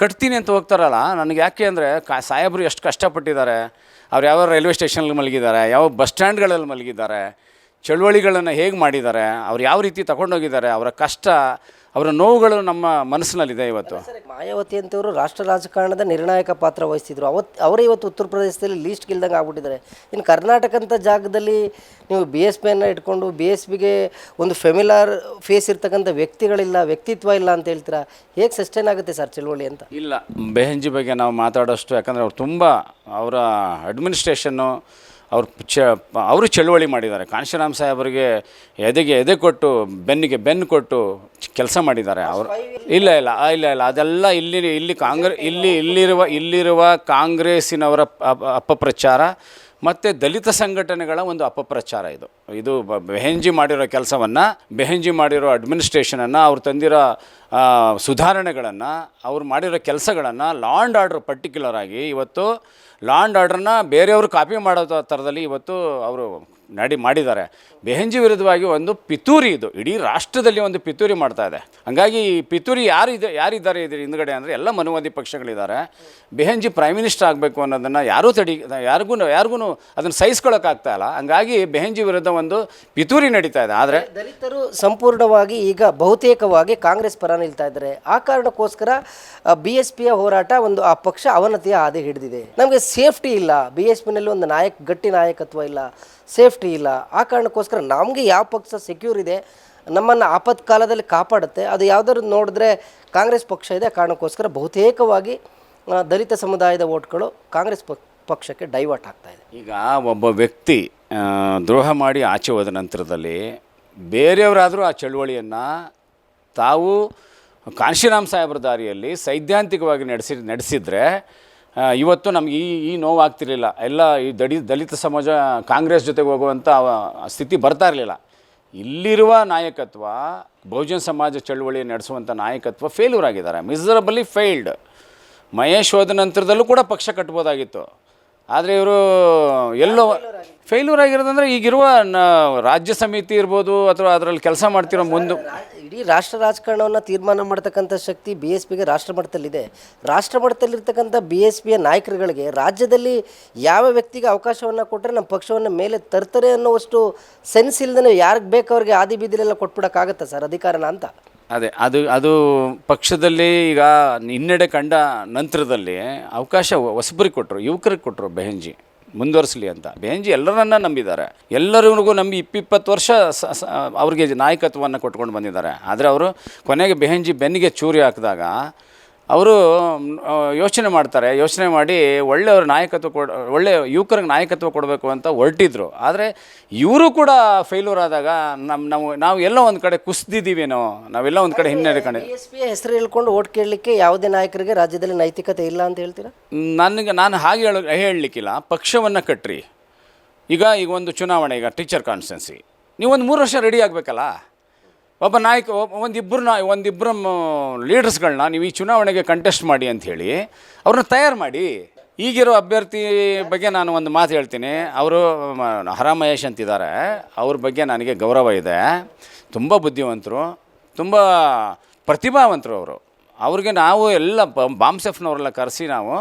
ಕಟ್ತೀನಿ ಅಂತ ಹೋಗ್ತಾರಲ್ಲ, ನನಗೆ ಯಾಕೆ ಅಂದರೆ ಕಾ, ಸಾಹೇಬರು ಎಷ್ಟು ಕಷ್ಟಪಟ್ಟಿದ್ದಾರೆ, ಅವ್ರು ಯಾವ ರೈಲ್ವೆ ಸ್ಟೇಷನಲ್ಲಿ ಮಲಗಿದ್ದಾರೆ, ಯಾವ ಬಸ್ ಸ್ಟ್ಯಾಂಡ್ಗಳಲ್ಲಿ ಮಲಗಿದ್ದಾರೆ, ಚಳುವಳಿಗಳನ್ನು ಹೇಗೆ ಮಾಡಿದ್ದಾರೆ, ಅವ್ರು ಯಾವ ರೀತಿ ತಗೊಂಡೋಗಿದ್ದಾರೆ, ಅವರ ಕಷ್ಟ ಅವರ ನೋವುಗಳು ನಮ್ಮ ಮನಸ್ಸಿನಲ್ಲಿದೆ ಇವತ್ತು. ಮಾಯಾವತಿ ಅಂತವರು ರಾಷ್ಟ್ರ ರಾಜಕಾರಣದ ನಿರ್ಣಾಯಕ ಪಾತ್ರ ವಹಿಸ್ತಿದ್ರು. ಅವತ್ತು ಅವರೇ ಇವತ್ತು ಉತ್ತರ ಪ್ರದೇಶದಲ್ಲಿ ಲೀಸ್ಟ್ ಗಿಲ್ದಂಗೆ ಆಗ್ಬಿಟ್ಟಿದ್ದಾರೆ. ಇನ್ನು ಕರ್ನಾಟಕ ಅಂತ ಜಾಗದಲ್ಲಿ ನೀವು ಬಿ ಎಸ್ ಪಿಯನ್ನು ಇಟ್ಕೊಂಡು ಬಿ ಎಸ್ ಪಿಗೆ ಒಂದು ಫೆಮಿಲಾರ್ ಫೇಸ್ ಇರ್ತಕ್ಕಂಥ ವ್ಯಕ್ತಿಗಳಿಲ್ಲ ವ್ಯಕ್ತಿತ್ವ ಇಲ್ಲ ಅಂತ ಹೇಳ್ತೀರಾ? ಹೇಗೆ ಸಸ್ಟೈನ್ ಆಗುತ್ತೆ ಸರ್ ಚಳುವಳಿ ಅಂತ? ಇಲ್ಲ ಬೆಹೆಂಜಿ ಬಗ್ಗೆ ನಾವು ಮಾತಾಡೋಷ್ಟು ಯಾಕಂದರೆ ಅವ್ರು ತುಂಬ ಅವರ ಅಡ್ಮಿನಿಸ್ಟ್ರೇಷನ್ನು ಅವ್ರು ಚ, ಅವರು ಚಳುವಳಿ ಮಾಡಿದ್ದಾರೆ. ಕಾಂಶಿರಾಮ್ ಸಾಹೇಬರಿಗೆ ಎದೆಗೆ ಎದೆ ಕೊಟ್ಟು, ಬೆನ್ನಿಗೆ ಬೆನ್ನು ಕೊಟ್ಟು ಕೆಲಸ ಮಾಡಿದ್ದಾರೆ ಅವರು. ಇಲ್ಲ ಇಲ್ಲ ಇಲ್ಲ ಇಲ್ಲ, ಅದೆಲ್ಲ ಇಲ್ಲಿ ಇಲ್ಲಿ ಕಾಂಗ್ರೆ, ಇಲ್ಲಿ, ಇಲ್ಲಿರುವ ಇಲ್ಲಿರುವ ಕಾಂಗ್ರೆಸ್ಸಿನವರ ಅಪ- ಅಪಪ್ರಚಾರ ಮತ್ತು ದಲಿತ ಸಂಘಟನೆಗಳ ಒಂದು ಅಪಪ್ರಚಾರ ಇದು. ಇದು ಬೆಹೆಂಜಿ ಮಾಡಿರೋ ಕೆಲಸವನ್ನು, ಬೆಹೆಂಜಿ ಮಾಡಿರೋ ಅಡ್ಮಿನಿಸ್ಟ್ರೇಷನನ್ನು, ಅವ್ರು ತಂದಿರೋ ಸುಧಾರಣೆಗಳನ್ನು, ಅವ್ರು ಮಾಡಿರೋ ಕೆಲಸಗಳನ್ನು ಲಾ ಆ್ಯಂಡ್ ಆರ್ಡ್ರ್ ಪರ್ಟಿಕ್ಯುಲರ್ ಆಗಿ ಇವತ್ತು ಲಾ ಆ್ಯಂಡ್ ಆರ್ಡ್ರನ್ನ ಬೇರೆಯವರು ಕಾಪಿ ಮಾಡೋ ಥರದಲ್ಲಿ ಇವತ್ತು ಅವರು ನಡಿ ಮಾಡಿದ್ದಾರೆ. ಬೆಹೆಂಜಿ ವಿರುದ್ಧವಾಗಿ ಒಂದು ಪಿತೂರಿ ಇದು. ಇಡೀ ರಾಷ್ಟ್ರದಲ್ಲಿ ಒಂದು ಪಿತೂರಿ ಮಾಡ್ತಾ ಇದೆ. ಹಂಗಾಗಿ ಈ ಪಿತೂರಿ ಯಾರಿದೆ, ಯಾರಿದ್ದಾರೆ ಇದ್ರ ಹಿಂದ್ಗಡೆ ಅಂದರೆ ಎಲ್ಲ ಮನುವಾದಿ ಪಕ್ಷಗಳಿದ್ದಾರೆ. ಬೆಹೆಂಜಿ ಪ್ರೈಮ್ ಮಿನಿಸ್ಟರ್ ಆಗಬೇಕು ಅನ್ನೋದನ್ನು ಯಾರೂ ತಡಿ, ಯಾರಿಗೂ ಯಾರಿಗೂ ಅದನ್ನು ಸಹಿಸ್ಕೊಳ್ಳೋಕ್ಕಾಗ್ತಾ ಇಲ್ಲ. ಹಂಗಾಗಿ ಬೆಹೆಂಜಿ ವಿರುದ್ಧ ಒಂದು ಪಿತೂರಿ ನಡೀತಾ ಇದೆ. ಆದರೆ ದಲಿತರು ಸಂಪೂರ್ಣವಾಗಿ ಈಗ ಬಹುತೇಕವಾಗಿ ಕಾಂಗ್ರೆಸ್ ಪರ ನಿಲ್ತಾ ಇದ್ದಾರೆ. ಆ ಕಾರಣಕ್ಕೋಸ್ಕರ ಬಿ ಎಸ್ ಪಿಯ ಹೋರಾಟ ಒಂದು, ಆ ಪಕ್ಷ ಅವನತಿಯ ಹಾದಿ ಹಿಡಿದಿದೆ. ನಮಗೆ ಸೇಫ್ಟಿ ಇಲ್ಲ. ಬಿ ಎಸ್ ಪಿನಲ್ಲಿ ಒಂದು ನಾಯಕ, ಗಟ್ಟಿ ನಾಯಕತ್ವ ಇಲ್ಲ. ಸೇಫ್ಟಿ ಇಲ್ಲ. ಆ ಕಾರಣಕ್ಕೋಸ್ಕರ ನಮಗೆ ಯಾವ ಪಕ್ಷ ಸೆಕ್ಯೂರ್ ಇದೆ, ನಮ್ಮನ್ನು ಆಪತ್ಕಾಲದಲ್ಲಿ ಕಾಪಾಡುತ್ತೆ, ಅದು ಯಾವುದಾದ್ರು ನೋಡಿದ್ರೆ ಕಾಂಗ್ರೆಸ್ ಪಕ್ಷ ಇದೆ ಕಾರಣಕ್ಕೋಸ್ಕರ ಬಹುತೇಕವಾಗಿ ದಲಿತ ಸಮುದಾಯದ ಓಟ್ಗಳು ಕಾಂಗ್ರೆಸ್ ಪಕ್- ಪಕ್ಷಕ್ಕೆ ಡೈವರ್ಟ್ ಆಗ್ತಾ ಇದೆ. ಈಗ ಒಬ್ಬ ವ್ಯಕ್ತಿ ದ್ರೋಹ ಮಾಡಿ ಆಚೆ ಹೋದ ನಂತರದಲ್ಲಿ ಬೇರೆಯವರಾದರೂ ಆ ಚಳುವಳಿಯನ್ನು ತಾವು ಕಾಂಶಿರಾಮ್ ಸಾಹೇಬ್ರ ದಾರಿಯಲ್ಲಿ ಸೈದ್ಧಾಂತಿಕವಾಗಿ ನಡೆಸಿ, ನಡೆಸಿದರೆ ಇವತ್ತು ನಮಗೆ ಈ ಈ ನೋವಾಗ್ತಿರಲಿಲ್ಲ. ಎಲ್ಲ ಈ ದಡಿ, ದಲಿತ ಸಮಾಜ, ಕಾಂಗ್ರೆಸ್ ಜೊತೆಗೆ ಹೋಗುವಂಥ ಸ್ಥಿತಿ ಬರ್ತಾ ಇರಲಿಲ್ಲ. ಇಲ್ಲಿರುವ ನಾಯಕತ್ವ, ಬಹುಜನ ಸಮಾಜ ಚಳುವಳಿ ನಡೆಸುವಂಥ ನಾಯಕತ್ವ ಫೇಲ್ಯೂರ್ ಆಗಿದ್ದಾರೆ. ಮಿಸರಬಲಿ ಫೇಲ್ಡ್ ಮಹೇಶ್ ಹೋದ ನಂತರದಲ್ಲೂ ಕೂಡ ಪಕ್ಷ ಕಟ್ಬೋದಾಗಿತ್ತು. ಆದರೆ ಇವರು ಎಲ್ಲೋ ಫೇಲ್ಯೂರ್ ಆಗಿರೋದಂದ್ರೆ ಈಗಿರುವ ನ- ರಾಜ್ಯ ಸಮಿತಿ ಇರ್ಬೋದು ಅಥವಾ ಅದರಲ್ಲಿ ಕೆಲಸ ಮಾಡ್ತಿರೋ ಮುಂದೆ ಇಡೀ ರಾಷ್ಟ್ರ ರಾಜಕಾರಣವನ್ನು ತೀರ್ಮಾನ ಮಾಡ್ತಕ್ಕಂಥ ಶಕ್ತಿ ಬಿ ಎಸ್ ಪಿಗೆ ರಾಷ್ಟ್ರ ಮಟ್ಟದಲ್ಲಿದೆ. ರಾಷ್ಟ್ರ ಮಟ್ಟದಲ್ಲಿರ್ತಕ್ಕಂಥ ಬಿ ಎಸ್ ಪಿಯ ನಾಯಕರುಗಳಿಗೆ ರಾಜ್ಯದಲ್ಲಿ ಯಾವ ವ್ಯಕ್ತಿಗೆ ಅವಕಾಶವನ್ನು ಕೊಟ್ಟರೆ ನಮ್ಮ ಪಕ್ಷವನ್ನು ಮೇಲೆ ತರ್ತಾರೆ ಅನ್ನೋವಷ್ಟು ಸೆನ್ಸ್ ಇಲ್ಲದೇ ಯಾರಿಗೆ ಬೇಕು ಅವ್ರಿಗೆ ಆದಿ ಬೀದಿಲೆಲ್ಲ ಕೊಟ್ಬಿಡೋಕ್ಕಾಗತ್ತಾ ಸರ್ ಅಧಿಕಾರನ ಅಂತ? ಅದೇ ಅದು ಅದು ಪಕ್ಷದಲ್ಲಿ ಈಗ ಹಿನ್ನಡೆ ಕಂಡ ನಂತರದಲ್ಲಿ ಅವಕಾಶ ಹೊಸಬ್ರಿಗೆ ಕೊಟ್ಟರು ಯುವಕರಿಗೆ ಕೊಟ್ಟರು ಬೆಹಂಜಿ ಮುಂದುವರಿಸಲಿ ಅಂತ. ಬೇಂಜಿ ಎಲ್ಲರನ್ನ ನಂಬಿದ್ದಾರೆ. ಎಲ್ಲರಿಗೂ ನಂಬಿ ಇಪ್ಪಿಪ್ಪತ್ತು ವರ್ಷ ಅವ್ರಿಗೆ ನಾಯಕತ್ವವನ್ನು ಕೊಟ್ಕೊಂಡು ಬಂದಿದ್ದಾರೆ. ಆದರೆ ಅವರು ಕೊನೆಗೆ ಬೆಹಂಜಿ ಬೆನ್ನಿಗೆ ಚೂರಿ ಹಾಕಿದಾಗ ಅವರು ಯೋಚನೆ ಮಾಡ್ತಾರೆ. ಯೋಚನೆ ಮಾಡಿ ಒಳ್ಳೆಯವ್ರ ನಾಯಕತ್ವ ಕೊಡ ಒಳ್ಳೆಯ ಯುವಕರಿಗೆ ನಾಯಕತ್ವ ಕೊಡಬೇಕು ಅಂತ ಹೊರಟಿದ್ರು. ಆದರೆ ಇವರು ಕೂಡ ಫೇಲ್ಯೂರ್ ಆದಾಗ ನಮ್ಮ ನಾವು ನಾವು ಎಲ್ಲೋ ಒಂದು ಕಡೆ ಕುಸ್ದಿದ್ದೀವೇನೋ ನಾವೆಲ್ಲ ಒಂದು ಕಡೆ ಹಿನ್ನಡೆ ಎಸ್ ಪಿ ಹೆಸರು ಹೇಳ್ಕೊಂಡು ಓಟ್ ಕೇಳಲಿಕ್ಕೆ ಯಾವುದೇ ನಾಯಕರಿಗೆ ರಾಜ್ಯದಲ್ಲಿ ನೈತಿಕತೆ ಇಲ್ಲ ಅಂತ ಹೇಳ್ತೀರಾ? ನನಗೆ ನಾನು ಹಾಗೆ ಹೇಳ ಹೇಳಲಿಕ್ಕಿಲ್ಲ. ಪಕ್ಷವನ್ನು ಕಟ್ಟ್ರಿ ಈಗ ಈಗ ಒಂದು ಚುನಾವಣೆ ಈಗ ಟೀಚರ್ ಕಾನ್ಸ್ಟೆನ್ಸಿ ನೀವು ಒಂದು ಮೂರು ವರ್ಷ ರೆಡಿ ಆಗಬೇಕಲ್ಲ? ಒಬ್ಬ ನಾಯಕ ಒಂದಿಬ್ಬರು ಒಂದಿಬ್ಬರು ಲೀಡರ್ಸ್ಗಳನ್ನ ನೀವು ಈ ಚುನಾವಣೆಗೆ ಕಂಟೆಸ್ಟ್ ಮಾಡಿ ಅಂಥೇಳಿ ಅವ್ರನ್ನ ತಯಾರು ಮಾಡಿ. ಈಗಿರೋ ಅಭ್ಯರ್ಥಿ ಬಗ್ಗೆ ನಾನು ಒಂದು ಮಾತು ಹೇಳ್ತೀನಿ. ಅವರು ಹರಾ ಮಹೇಶ್ ಅಂತಿದ್ದಾರೆ. ಅವ್ರ ಬಗ್ಗೆ ನನಗೆ ಗೌರವ ಇದೆ. ತುಂಬ ಬುದ್ಧಿವಂತರು, ತುಂಬ ಪ್ರತಿಭಾವಂತರು ಅವರು. ಅವ್ರಿಗೆ ನಾವು ಎಲ್ಲ ಬಾಂಬ್ಸೆಫ್ನವರೆಲ್ಲ ಕರೆಸಿ ನಾವು,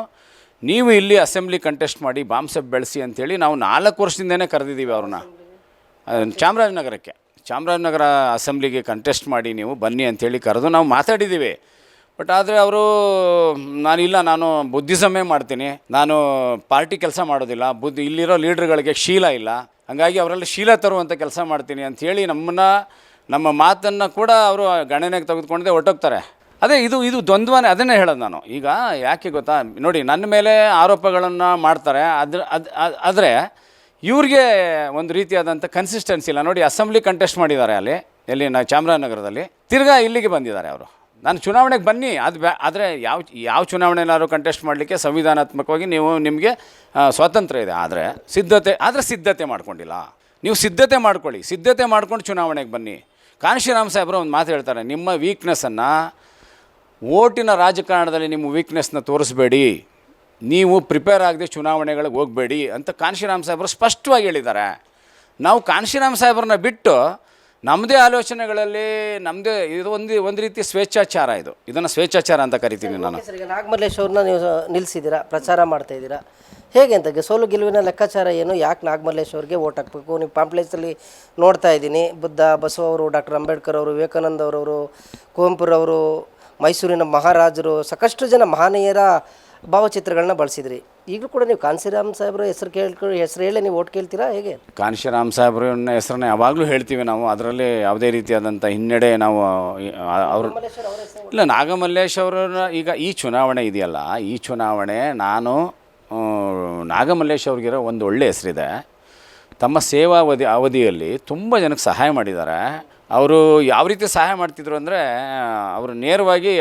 ನೀವು ಇಲ್ಲಿ ಅಸೆಂಬ್ಲಿ ಕಂಟೆಸ್ಟ್ ಮಾಡಿ ಬಾಂಬ್ಸೆಫ್ ಬೆಳೆಸಿ ಅಂಥೇಳಿ ನಾವು ನಾಲ್ಕು ವರ್ಷದಿಂದನೇ ಕರೆದಿದ್ದೀವಿ ಅವ್ರನ್ನ. ಚಾಮರಾಜನಗರಕ್ಕೆ. ಚಾಮರಾಜನಗರ ಅಸೆಂಬ್ಲಿಗೆ ಕಂಟೆಸ್ಟ್ ಮಾಡಿ ನೀವು ಬನ್ನಿ ಅಂಥೇಳಿ ಕರೆದು ನಾವು ಮಾತಾಡಿದ್ದೀವಿ. ಬಟ್ ಆದರೆ ಅವರು, ನಾನಿಲ್ಲ, ನಾನು ಬುದ್ಧಿಸಮೇ ಮಾಡ್ತೀನಿ. ನಾನು ಪಾರ್ಟಿ ಕೆಲಸ ಮಾಡೋದಿಲ್ಲ. ಬುದ್ಧಿ, ಇಲ್ಲಿರೋ ಲೀಡ್ರ್ಗಳಿಗೆ ಶೀಲ ಇಲ್ಲ. ಹಾಗಾಗಿ ಅವರಲ್ಲಿ ಶೀಲ ತರುವಂಥ ಕೆಲಸ ಮಾಡ್ತೀನಿ ಅಂಥೇಳಿ ನಮ್ಮನ್ನು, ನಮ್ಮ ಮಾತನ್ನು ಕೂಡ ಅವರು ಗಣನೆಗೆ ತೆಗೆದುಕೊಂಡೇ ಹೊರಟೋಗ್ತಾರೆ. ಅದೇ ಇದು ಇದು ದ್ವಂದ್ವನೇ, ಅದನ್ನೇ ಹೇಳೋದು ನಾನು. ಈಗ ಯಾಕೆ ಗೊತ್ತಾ? ನೋಡಿ, ನನ್ನ ಮೇಲೆ ಆರೋಪಗಳನ್ನು ಮಾಡ್ತಾರೆ. ಅದ್ರ ಅದು ಆದರೆ ಇವ್ರಿಗೆ ಒಂದು ರೀತಿಯಾದಂಥ ಕನ್ಸಿಸ್ಟೆನ್ಸಿ ಇಲ್ಲ. ನೋಡಿ ಅಸೆಂಬ್ಲಿ ಕಂಟೆಸ್ಟ್ ಮಾಡಿದ್ದಾರೆ ಅಲ್ಲಿ, ಎಲ್ಲಿ ನಾ ಚಾಮರಾಜನಗರದಲ್ಲಿ. ತಿರ್ಗಾ ಇಲ್ಲಿಗೆ ಬಂದಿದ್ದಾರೆ ಅವರು. ನಾನು ಚುನಾವಣೆಗೆ ಬನ್ನಿ, ಅದು ಬ್ಯಾ ಆದರೆ ಯಾವ ಯಾವ ಚುನಾವಣೆನಾದ್ರು ಕಂಟೆಸ್ಟ್ ಮಾಡಲಿಕ್ಕೆ ಸಂವಿಧಾನಾತ್ಮಕವಾಗಿ ನೀವು ನಿಮಗೆ ಸ್ವಾತಂತ್ರ್ಯ ಇದೆ. ಆದರೆ ಸಿದ್ಧತೆ ಆದರೆ ಸಿದ್ಧತೆ ಮಾಡ್ಕೊಂಡಿಲ್ಲ. ನೀವು ಸಿದ್ಧತೆ ಮಾಡ್ಕೊಳ್ಳಿ. ಸಿದ್ಧತೆ ಮಾಡ್ಕೊಂಡು ಚುನಾವಣೆಗೆ ಬನ್ನಿ. ಕಾಂಶಿರಾಮ್ ಸಾಹೇಬರು ಒಂದು ಮಾತು ಹೇಳ್ತಾರೆ, ನಿಮ್ಮ ವೀಕ್ನೆಸ್ಸನ್ನು ಓಟಿನ ರಾಜಕಾರಣದಲ್ಲಿ ನಿಮ್ಮ ವೀಕ್ನೆಸ್ನ ತೋರಿಸ್ಬೇಡಿ. ನೀವು ಪ್ರಿಪೇರ್ ಆಗದೆ ಚುನಾವಣೆಗಳಿಗೆ ಹೋಗಬೇಡಿ ಅಂತ ಕಾನ್ಶಿರಾಮ್ ಸಾಹೇಬರು ಸ್ಪಷ್ಟವಾಗಿ ಹೇಳಿದ್ದಾರೆ. ನಾವು ಕಾನ್ಶಿರಾಮ್ ಸಾಹೇಬ್ರನ್ನ ಬಿಟ್ಟು ನಮ್ಮದೇ ಆಲೋಚನೆಗಳಲ್ಲಿ ನಮ್ಮದೇ ಇದು ಒಂದು ಒಂದು ರೀತಿ ಸ್ವೇಚ್ಛಾಚಾರ ಇದು. ಇದನ್ನು ಸ್ವೇಚ್ಛಾಚಾರ ಅಂತ ಕರಿತೀನಿ ನಾನು. ನಾಗಮಲ್ಲೇಶ್ವರನ್ನ ನೀವು ನಿಲ್ಲಿಸಿದ್ದೀರಾ ಪ್ರಚಾರ ಮಾಡ್ತಾ ಇದ್ದೀರಾ ಹೇಗೆ ಅಂತ ಸೋಲು ಗೆಲುವಿನ ಲೆಕ್ಕಾಚಾರ ಏನು? ಯಾಕೆ ನಾಗಮಲ್ಲೇಶ್ ಅವ್ರಿಗೆ ಓಟ್ ಹಾಕಬೇಕು? ನೀವು ಪಾಂಪ್ಲೇಸಲ್ಲಿ ನೋಡ್ತಾ ಇದ್ದೀನಿ. ಬುದ್ಧ, ಬಸವ ಅವರು, ಡಾಕ್ಟರ್ ಅಂಬೇಡ್ಕರ್ ಅವರು, ವಿವೇಕಾನಂದ ಅವರವರು ಕುವೆಂಪುರವರು, ಮೈಸೂರಿನ ಮಹಾರಾಜರು, ಸಾಕಷ್ಟು ಜನ ಮಹನೀಯರ ಭಾವಚಿತ್ರಗಳನ್ನ ಬಳಸಿದ್ರಿ. ಈಗಲೂ ಕೂಡ ನೀವು ಕಾನ್ಸಿರಾಮ್ ಸಾಹೇಬ್ರ ಹೆಸರು ಕೇಳ್ಕೊಂಡು ಹೆಸರು ಹೇಳಿ ನೀವು ಓಟ್ ಕೇಳ್ತೀರಾ ಹೇಗೆ? ಕಾನ್ಶಿರಾಮ್ ಸಾಹೇಬ್ರನ್ನ ಹೆಸರನ್ನ ಯಾವಾಗಲೂ ಹೇಳ್ತೀವಿ ನಾವು. ಅದರಲ್ಲಿ ಯಾವುದೇ ರೀತಿಯಾದಂಥ ಹಿನ್ನಡೆ ನಾವು ಅವರು ಇಲ್ಲ ನಾಗಮಲ್ಲೇಶ್ ಅವರ ಈಗ ಈ ಚುನಾವಣೆ ಇದೆಯಲ್ಲ ಈ ಚುನಾವಣೆ ನಾನು ನಾಗಮಲ್ಲೇಶ್ ಅವ್ರಿಗಿರೋ ಒಂದು ಒಳ್ಳೆ ಹೆಸರಿದೆ. ತಮ್ಮ ಸೇವಾ ಅವಧಿ ಅವಧಿಯಲ್ಲಿ ತುಂಬ ಜನಕ್ಕೆ ಸಹಾಯ ಮಾಡಿದ್ದಾರೆ. ಅವರು ಯಾವ ರೀತಿ ಸಹಾಯ ಮಾಡ್ತಿದ್ರು ಅಂದರೆ, ಅವರು ನೇರವಾಗಿ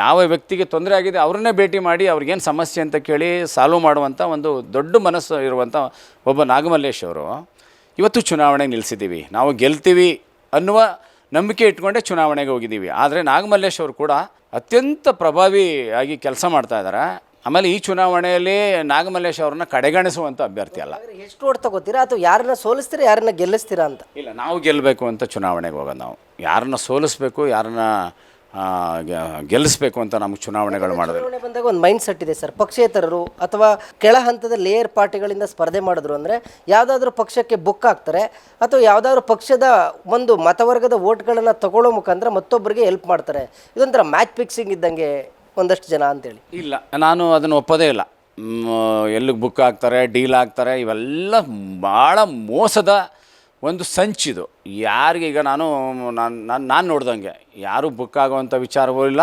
ಯಾವ ವ್ಯಕ್ತಿಗೆ ತೊಂದರೆ ಆಗಿದೆ ಅವ್ರನ್ನೇ ಭೇಟಿ ಮಾಡಿ ಅವ್ರಿಗೇನು ಸಮಸ್ಯೆ ಅಂತ ಕೇಳಿ ಸಾಲ್ವ್ ಮಾಡುವಂಥ ಒಂದು ದೊಡ್ಡ ಮನಸ್ಸು ಇರುವಂಥ ಒಬ್ಬ ನಾಗಮಲ್ಲೇಶ್ ಅವರು. ಇವತ್ತು ಚುನಾವಣೆ ನಿಲ್ಲಿಸಿದ್ದೀವಿ ನಾವು ಗೆಲ್ತೀವಿ ಅನ್ನುವ ನಂಬಿಕೆ ಇಟ್ಕೊಂಡೇ ಚುನಾವಣೆಗೆ ಹೋಗಿದ್ದೀವಿ. ಆದರೆ ನಾಗಮಲ್ಲೇಶ್ ಅವರು ಕೂಡ ಅತ್ಯಂತ ಪ್ರಭಾವಿಯಾಗಿ ಕೆಲಸ ಮಾಡ್ತಾ ಇದ್ದಾರೆ ಆಮೇಲೆ ಈ ಚುನಾವಣೆಯಲ್ಲಿ ನಾಗಮಲ್ಲೇಶ್ ಅವ್ರನ್ನ ಕಡೆಗಣಿಸುವಂಥ ಅಭ್ಯರ್ಥಿ ಅಲ್ಲ. ಎಷ್ಟು ಓಟ್ ತಗೋತೀರಾ? ಅಥವಾ ಯಾರನ್ನ ಸೋಲಿಸ್ತೀರಾ ಯಾರನ್ನ ಗೆಲ್ಲಿಸ್ತೀರಾ ಅಂತ? ಇಲ್ಲ ನಾವು ಗೆಲ್ಲಬೇಕು ಅಂತ ಚುನಾವಣೆಗೆ ಹೋಗೋದು ನಾವು. ಯಾರನ್ನ ಸೋಲಿಸ್ಬೇಕು ಯಾರನ್ನ ಗೆಲ್ಲಿಸ್ಬೇಕು ಅಂತ ನಮ್ಗೆ ಚುನಾವಣೆಗಳು ಮಾಡಿದ್ರು ಚುನಾವಣೆ ಬಂದಾಗ ಒಂದು ಮೈಂಡ್ ಸೆಟ್ ಇದೆ ಸರ್. ಪಕ್ಷೇತರರು ಅಥವಾ ಕೆಳ ಹಂತದ ಲೇಯರ್ ಪಾರ್ಟಿಗಳಿಂದ ಸ್ಪರ್ಧೆ ಮಾಡಿದ್ರು ಅಂದರೆ ಯಾವುದಾದ್ರೂ ಪಕ್ಷಕ್ಕೆ ಬುಕ್ ಆಗ್ತಾರೆ ಅಥವಾ ಯಾವುದಾದ್ರು ಪಕ್ಷದ ಒಂದು ಮತವರ್ಗದ ಓಟ್ಗಳನ್ನು ತಗೊಳ್ಳೋ ಮುಖಾಂತರ ಮತ್ತೊಬ್ಬರಿಗೆ ಹೆಲ್ಪ್ ಮಾಡ್ತಾರೆ. ಇದೊಂಥರ ಮ್ಯಾಚ್ ಫಿಕ್ಸಿಂಗ್ ಇದ್ದಂಗೆ ಒಂದಷ್ಟು ಜನ ಅಂತೇಳಿ. ಇಲ್ಲ, ನಾನು ಅದನ್ನು ಒಪ್ಪೋದೇ ಇಲ್ಲ. ಎಲ್ಲಿಗೆ ಬುಕ್ ಆಗ್ತಾರೆ ಡೀಲ್ ಆಗ್ತಾರೆ ಇವೆಲ್ಲ ಭಾಳ ಮೋಸದ ಒಂದು ಸಂಚಿದು ಯಾರಿಗೆ ಈಗ ನಾನು ನಾನು ನಾನು ನಾನು ನೋಡ್ದಂಗೆ, ಯಾರೂ ಬುಕ್ ಆಗುವಂಥ ವಿಚಾರವೂ ಇಲ್ಲ.